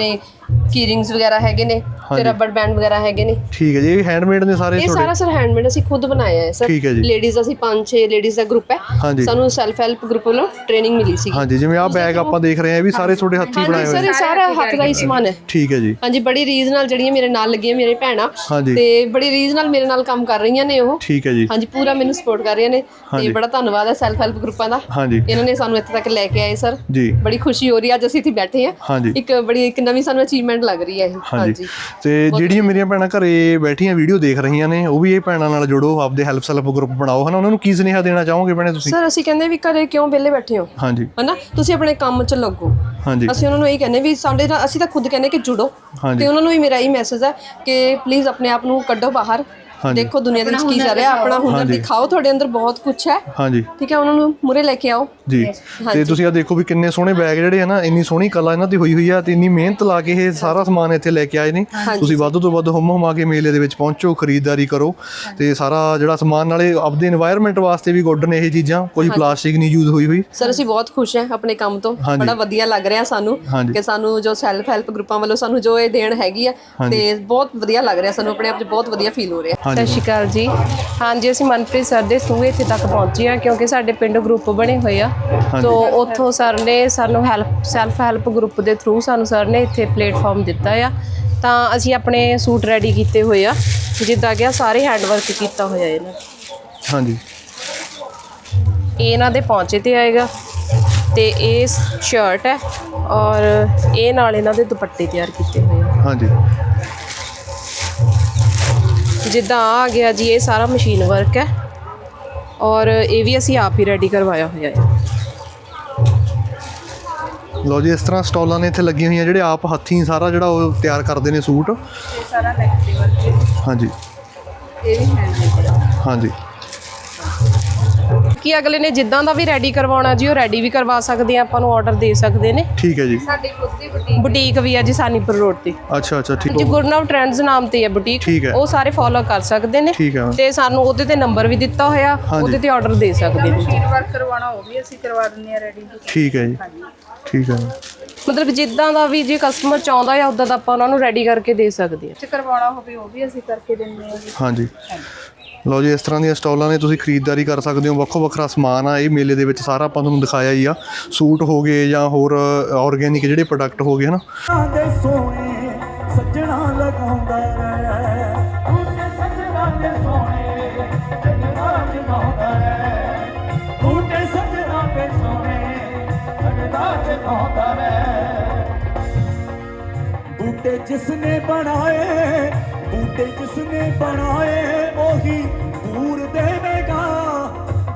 ਨੇ ਕੀ ਰਿੰਗਸ ਵਗੈਰਾ ਹੈਗੇ ਨੇ ਹਾਂਜੀ। ਤੇ ਰਬੜ ਬੈਂਡ ਵਗੈਰਾ ਹੈਗੇ ਨੇ। ਠੀਕ ਹੈ ਜੀ ਇਹ ਹੈਂਡਮੇਡ ਨੇ ਸਾਰੇ ਇਹ ਤੁਹਾਡੇ? ਸਾਰਾ ਸਰ ਹੈਂਡਮੇਡ ਅਸੀਂ ਖੁਦ ਬਣਾਇਆ ਹੈ ਸਰ। ਠੀਕ ਹੈ ਜੀ। ਲੇਡੀਜ਼ ਅਸੀਂ 5-6 ਲੇਡੀਜ਼ ਦਾ ਗਰੁੱਪ ਹੈ। ਹਾਂਜੀ। ਸਾਨੂੰ ਸੈਲਫ ਹੈਲਪ ਗਰੁੱਪ ਵੱਲੋਂ ਟ੍ਰੇਨਿੰਗ ਮਿਲੀ ਸੀ ਹਾਂਜੀ ਜਿਵੇਂ ਆਹ ਬੈਗ ਆਪਾਂ ਦੇਖ ਰਹੇ ਹਾਂ ਇਹ ਵੀ ਸਾਰੇ ਤੁਹਾਡੇ ਹੱਥੀਂ ਬਣਾਏ ਹਾਂਜੀ ਹੋਏ ਸਰ ਨੇ। ਇਹ ਸਾਰਾ ਹੱਥ ਦਾ ਹੀ ਸਮਾਨ ਹੈ। ਠੀਕ ਹੈ ਜੀ। ਹਾਂਜੀ ਬੜੀ ਰੀਝ ਨਾਲ ਜਿਹੜੀਆਂ ਮੇਰੇ ਨਾਲ ਲੱਗੀਆਂ ਮੇਰੇ ਭੈਣਾਂ ਹਾਂਜੀ। ਤੇ ਬੜੀ ਰੀਝ ਨਾਲ ਮੇਰੇ ਨਾਲ ਕੰਮ ਕਰ ਰਹੀਆਂ ਨੇ ਉਹ। ਠੀਕ ਹੈ ਜੀ। ਹਾਂਜੀ ਪੂਰਾ ਮੈਨੂੰ ਸਪੋਰਟ ਕਰ ਰਹੀਆਂ ਨੇ ਤੇ। ਬੜਾ ਧੰਨਵਾਦ ਹੈ ਸੈਲਫ ਹੈਲਪ ਗਰੁੱਪਾਂ ਦਾ। ਹਾਂਜੀ। ਇਹਨਾਂ ਨੇ ਸਾਨੂੰ ਇੱਥੇ ਤੱਕ ਲੈ ਕੇ ਆਏ ਸਰ। ਜੀ। ਬੜੀ ਖੁਸ਼ੀ ਹੋ ਰਹੀ ਹੈ ਅੱਜ ਅਸੀਂ ਇੱਥੇ ਬੈਠੇ ਹਾਂ। ਹਾਂਜੀ। ਇੱਕ ਬੜੀ ਇੱਕ ਨਵੀਂ ਸਾਨੂੰ ਅਚੀਵਮੈਂਟ ਲੱਗ ਰਹੀ ਹੈ ਇਹ। ਹਾਂਜੀ। ਤੇ ਜਿਹੜੀਆਂ ਮੇਰੀਆਂ ਭੈਣਾਂ ਘਰੇ ਬੈਠੀਆਂ ਵੀਡੀਓ ਦੇਖ ਰਹੀਆਂ ਨੇ ਉਹ ਵੀ ਇਹ ਭੈਣਾਂ ਨਾਲ ਜੁੜੋ ਆਪਦੇ ਹੈਲਪ ਸੈਲਫ ਗਰੁੱਪ ਬਣਾਓ ਹਨਾ? ਉਹਨਾਂ ਨੂੰ ਕੀ ਸੁਨੇਹਾ ਦੇਣਾ ਚਾਹੋਗੇ ਭੈਣੇ ਤੁਸੀਂ? ਸਰ ਅਸੀਂ ਕਹਿੰਦੇ ਵੀ ਘਰੇ ਕਿਉਂ ਵਿਹਲੇ ਬੈਠੇ ਹੋ? ਹਾਂਜੀ। ਹਨਾ? ਤੁਸੀਂ ਆਪਣੇ ਕੰਮ 'ਚ ਲੱਗੋ। ਹਾਂਜੀ। ਅਸੀਂ ਉਹਨਾਂ ਨੂੰ ਇਹ ਕਹਿੰਦੇ ਵੀ ਸਾਡੇ ਨਾਲ ਅਸੀਂ ਤਾਂ ਖੁਦ ਕਹਿੰਦੇ ਕਿ ਜੁੜੋ। ਤੇ ਉਹਨਾਂ ਨੂੰ ਵੀ ਮੇਰਾ ਇਹ ਮੈਸੇਜ ਹੈ ਕਿ ਪਲੀਜ਼ ਆਪਣੇ ਆਪ ਨੂੰ ਕੱਢੋ ਬਾਹਰ। ਹਾਂਜੀ। ਦੇਖੋ ਦੁਨੀਆ ਦੇ ਵਿੱਚ ਕੀ ਚੱਲ ਰਿਹਾ ਆਪਣਾ ਹੁਨਰ ਹਾਂਜੀ। ਦਿਖਾਓ ਤੁਹਾਡੇ ਅੰਦਰ ਬਹੁਤ ਕੁਝ ਹੈ। ਹਾਂਜੀ। ਠੀਕ ਹੈ ਉਹਨਾਂ ਨੂੰ ਮੂਰੇ ਲੈ ਕੇ ਆਓ। ਜੀ। ਤੇ ਤੁਸੀਂ ਆ ਦੇਖੋ ਵੀ ਕਿੰਨੇ ਸੋਹਣੇ ਬੈਗ ਜਿਹੜੇ ਆ ਨਾ ਇੰਨੀ ਸੋਹਣੀ ਕਲਾ ਇਹਨਾਂ ਦੀ ਹੋਈ ਹੋਈ ਆ ਤੇ ਇੰਨੀ ਮਿਹਨਤ ਲਾ ਕੇ ਇਹ ਸਾਰਾ ਸਮਾਨ ਇੱਥੇ ਲੈ ਕੇ ਆਏ ਨੇ। ਤੁਸੀਂ ਵੱਧ ਤੋਂ ਵੱਧ ਹਮ ਹਮਾ ਕੇ ਮੇਲੇ ਦੇ ਵਿੱਚ ਪਹੁੰਚੋ ਖਰੀਦਦਾਰੀ ਕਰੋ ਤੇ ਸਾਰਾ ਜਿਹੜਾ ਸਮਾਨ ਨਾਲੇ ਆਪਦੇ এনवायरमेंट ਵਾਸਤੇ ਵੀ ਗੁੱਡ ਨੇ ਇਹ ਚੀਜ਼ਾਂ ਕੋਈ ਪਲਾਸਟਿਕ ਨਹੀਂ ਯੂਜ਼ ਹੋਈ ਹੋਈ। ਸਰ ਅਸੀਂ ਬਹੁਤ ਖੁਸ਼ ਹਾਂ ਆਪਣੇ ਕੰਮ ਤੋਂ। ਬੜਾ ਵਧੀਆ ਲੱਗ ਰਿਹਾ ਸਾਨੂੰ ਕਿ ਸਾਨੂੰ ਜੋ ਸੈਲਫ ਹੈਲਪ ਗਰੁੱਪਾਂ ਵੱਲੋਂ ਸਾਨੂੰ ਜੋ ਇਹ ਦੇਣ ਹੈਗੀ ਆ ਤੇ ਬਹੁਤ ਵਧੀਆ ਲੱਗ ਰਿਹਾ ਸਾਨੂੰ ਆਪਣੇ ਆਪ 'ਚ ਬਹੁਤ ਵਧੀਆ ਫੀਲ ਹੋ ਰਿਹਾ। ਸਤਿ ਸ਼੍ਰੀ ਅਕਾਲ ਜੀ। ਹਾਂਜੀ ਅਸੀਂ ਮਨਪ੍ਰੀਤ ਸਰ ਦੇ ਸੂਹੇ ਇੱਥੇ ਤੱਕ ਪਹੁੰਚੇ ਆ ਕਿਉਂਕਿ ਸਾਡੇ ਪਿੰਡ ਗਰੁੱਪ ਬਣੇ ਹੋਏ ਆ। ਤੋਂ ਉੱਥੋਂ ਸਰ ਨੇ ਸਾਨੂੰ ਹੈਲਪ ਸੈਲਫ ਹੈਲਪ ਗਰੁੱਪ ਦੇ ਥਰੂ ਸਾਨੂੰ ਸਰ ਨੇ ਇੱਥੇ ਪਲੇਟਫਾਰਮ ਦਿੱਤਾ ਆ। ਤਾਂ ਅਸੀਂ ਆਪਣੇ ਸੂਟ ਰੈਡੀ ਕੀਤੇ ਹੋਏ ਆ। ਜਿੱਦਾਂ ਕਿ ਸਾਰੇ ਹੈਂਡ ਵਰਕ ਕੀਤਾ ਹੋਇਆ ਇਹਨਾਂ। ਹਾਂਜੀ। ਇਹ ਇਹਨਾਂ ਦੇ ਪਹੁੰਚੇ ਤੇ ਆਏਗਾ। ਤੇ ਇਹ ਸ਼ਰਟ ਹੈ ਔਰ ਇਹ ਨਾਲ ਇਹਨਾਂ ਦੇ ਦੁਪੱਟੇ ਤਿਆਰ ਕੀਤੇ ਹੋਏ ਆ। ਹਾਂਜੀ। ਜਿੱਦਾਂ ਆ ਗਿਆ ਜੀ ਇਹ ਸਾਰਾ ਮਸ਼ੀਨ ਵਰਕ ਹੈ। ਔਰ ਇਹ ਵੀ ਅਸੀਂ ਆਪ ਹੀ ਰੈਡੀ ਕਰਵਾਇਆ ਹੋਇਆ ਹੈ। ਲਓ ਜੀ ਇਸ ਤਰ੍ਹਾਂ ਸਟਾਲਾਂ ਨੇ ਇੱਥੇ ਲੱਗੀਆਂ ਹੋਈਆਂ ਜਿਹੜੇ ਆਪ ਹੱਥੀਂ ਸਾਰਾ ਜਿਹੜਾ ਉਹ ਤਿਆਰ ਕਰਦੇ ਨੇ ਸੂਟ। ਇਹ ਸਾਰਾ ਨੈਕ ਦੇ ਵਰਕ ਹਾਂਜੀ। ਇਹ ਵੀ ਹੈਂਡਮੇਡ ਹਾਂਜੀ। ਕਿ ਅਗਲੇ ਨੇ ਜਿੱਦਾਂ ਦਾ ਵੀ ਰੈਡੀ ਕਰਵਾਉਣਾ ਜੀ ਉਹ ਰੈਡੀ ਵੀ ਕਰਵਾ ਸਕਦੇ ਆ ਆਪਾਂ ਨੂੰ ਆਰਡਰ ਦੇ ਸਕਦੇ ਨੇ। ਠੀਕ ਹੈ ਜੀ। ਸਾਡੀ ਖੁਦ ਦੀ ਬੁਟੀਕ ਬੁਟੀਕ ਵੀ ਆ ਜੀ ਸਾਨੀਪੁਰ ਰੋਡ ਤੇ। ਅੱਛਾ ਅੱਛਾ ਠੀਕ ਜੀ ਗੁਰਨਵ ਟ੍ਰੈਂਡਸ ਨਾਮ ਤੇ ਹੈ ਬੁਟੀਕ ਠੀਕ ਹੈ। ਉਹ ਸਾਰੇ ਫੋਲੋ ਕਰ ਸਕਦੇ ਨੇ ਠੀਕ ਹੈ। ਤੇ ਸਾਨੂੰ ਉਹਦੇ ਤੇ ਨੰਬਰ ਵੀ ਦਿੱਤਾ ਹੋਇਆ ਹਾਂਜੀ। ਉਹਦੇ ਤੇ ਆਰਡਰ ਦੇ ਸਕਦੇ ਨੇ। ਜੀ ਵਰਕ ਕਰਵਾਉਣਾ ਉਹ ਵੀ ਅਸੀਂ ਕਰਵਾ ਦਿੰਦੇ ਆ ਰੈਡੀ ਠੀਕ ਹੈ ਜੀ। ਠੀਕ ਹੈ। ਮਤਲਬ ਜਿੱਦਾਂ ਦਾ ਵੀ ਜੇ ਕਸਟਮਰ ਚਾਹੁੰਦਾ ਹੈ ਉਦਾਂ ਦਾ ਆਪਾਂ ਉਹਨਾਂ ਨੂੰ ਰੈਡੀ ਕਰਕੇ ਦੇ ਸਕਦੇ ਹਾਂ ਚ ਕਰਵਾਉਣਾ ਹੋਵੇ ਉਹ ਵੀ ਅਸੀਂ ਕਰਕੇ ਦਿੰਦੇ ਆ ਜੀ। ਹਾਂਜੀ। ਲਓ ਜੀ, ਇਸ ਤਰ੍ਹਾਂ ਦੀਆਂ ਸਟਾਲਾਂ ਨੇ ਤੁਸੀਂ ਖਰੀਦਦਾਰੀ ਕਰ ਸਕਦੇ ਹੋ। ਵੱਖੋ ਵੱਖਰਾ ਸਮਾਨ ਆ, ਇਹ ਮੇਲੇ ਦੇ ਵਿੱਚ ਸਾਰਾ ਆਪਾਂ ਤੁਹਾਨੂੰ ਦਿਖਾਇਆ ਹੀ ਆ। ਸੂਟ ਹੋ ਗਏ ਜਾਂ ਹੋਰ ਆਰਗੇਨਿਕ ਜਿਹੜੇ ਪ੍ਰੋਡਕਟ ਹੋ ਗਏ, ਹਨਾ? ਸੱਜਣਾ ਲਗਾਉਂਦਾ ਬੂਟੇ ਸੱਜਣਾ ਦੇ ਸੋਹਣੇ ਸੱਜਣਾ ਜਗਾਉਂਦਾ ਰਹਿ ਬਣਾਏ ਉਹੀ ਦੂਰ ਦੇਵੇਗਾ।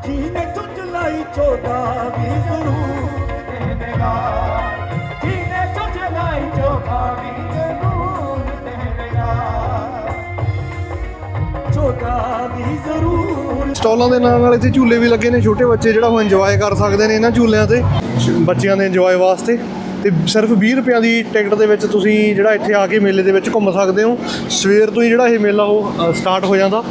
ਜੀਨੇ ਚੁੱਜ ਲਾਈ ਚੋਦਾ ਵੀ ਜ਼ਰੂਰ ਦੇਵੇਗਾ। ਜੀਨੇ ਚੁੱਜ ਲਾਈ ਚੋਦਾ ਵੀ ਜ਼ਰੂਰ ਦੇਵੇਗਾ। ਚੋਦਾ ਵੀ ਜ਼ਰੂਰ। ਸਟਾਲਾਂ ਦੇ ਨਾਲ ਨਾਲ ਇੱਥੇ ਝੂਲੇ ਵੀ ਲੱਗੇ ਨੇ, ਛੋਟੇ ਬੱਚੇ ਜਿਹੜਾ ਉਹ ਇੰਜੋਏ ਕਰ ਸਕਦੇ ਨੇ ਇਹਨਾਂ ਝੂਲਿਆਂ ਤੇ, ਬੱਚਿਆਂ ਦੇ ਇੰਜੋਏ ਵਾਸਤੇ। ਤੇ ਸਿਰਫ 20 ਰੁਪਿਆਂ ਦੀ ਟਿਕਟ ਦੇ ਵਿੱਚ ਤੁਸੀਂ ਜਿਹੜਾ ਇੱਥੇ ਆ ਕੇ ਮੇਲੇ ਦੇ ਵਿੱਚ ਘੁੰਮ ਸਕਦੇ ਹੋ। ਸਵੇਰ ਤੋਂ ਹੀ ਜਿਹੜਾ ਇਹ ਮੇਲਾ ਉਹ ਸਟਾਰਟ ਹੋ ਜਾਂਦਾ।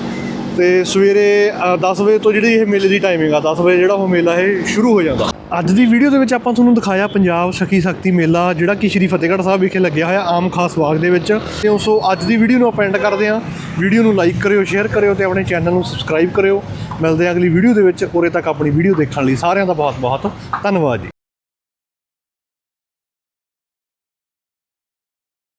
ਤੇ ਸਵੇਰੇ ਅ, 10 ਵਜੇ ਤੋਂ ਜਿਹੜੀ ਇਹ ਮੇਲੇ ਦੀ ਟਾਈਮਿੰਗ ਆ 10 ਵਜੇ ਜਿਹੜਾ ਉਹ ਮੇਲਾ ਇਹ ਸ਼ੁਰੂ ਹੋ ਜਾਂਦਾ। ਅੱਜ ਦੀ ਵੀਡੀਓ ਦੇ ਵਿੱਚ ਆਪਾਂ ਤੁਹਾਨੂੰ ਦਿਖਾਇਆ ਪੰਜਾਬ ਸਖੀ ਸ਼ਕਤੀ ਮੇਲਾ ਜਿਹੜਾ ਕਿ ਸ਼੍ਰੀ ਫਤਿਹਗੜ੍ਹ ਸਾਹਿਬ ਵਿਖੇ ਲੱਗਿਆ ਹੋਇਆ ਆਮ ਖਾਸ ਬਾਗ ਦੇ ਵਿੱਚ। ਤੇ ਉਸ ਅੱਜ ਦੀ ਵੀਡੀਓ ਨੂੰ ਆਪਾਂ ਐਂਡ ਕਰਦੇ ਹਾਂ। ਵੀਡੀਓ ਨੂੰ ਲਾਈਕ ਕਰਿਓ ਸ਼ੇਅਰ ਕਰਿਓ ਤੇ ਆਪਣੇ ਚੈਨਲ ਨੂੰ ਸਬਸਕ੍ਰਾਈਬ ਕਰਿਓ। ਮਿਲਦੇ ਹਾਂ ਅਗਲੀ ਵੀਡੀਓ ਦੇ ਵਿੱਚ। ਉਰੇ ਤੱਕ ਆਪਣੀ ਵੀਡੀਓ ਦੇਖਣ ਲਈ ਸਾਰਿਆਂ ਦਾ ਬਹੁਤ ਬਹੁਤ ਧੰਨਵਾਦ ਜੀ।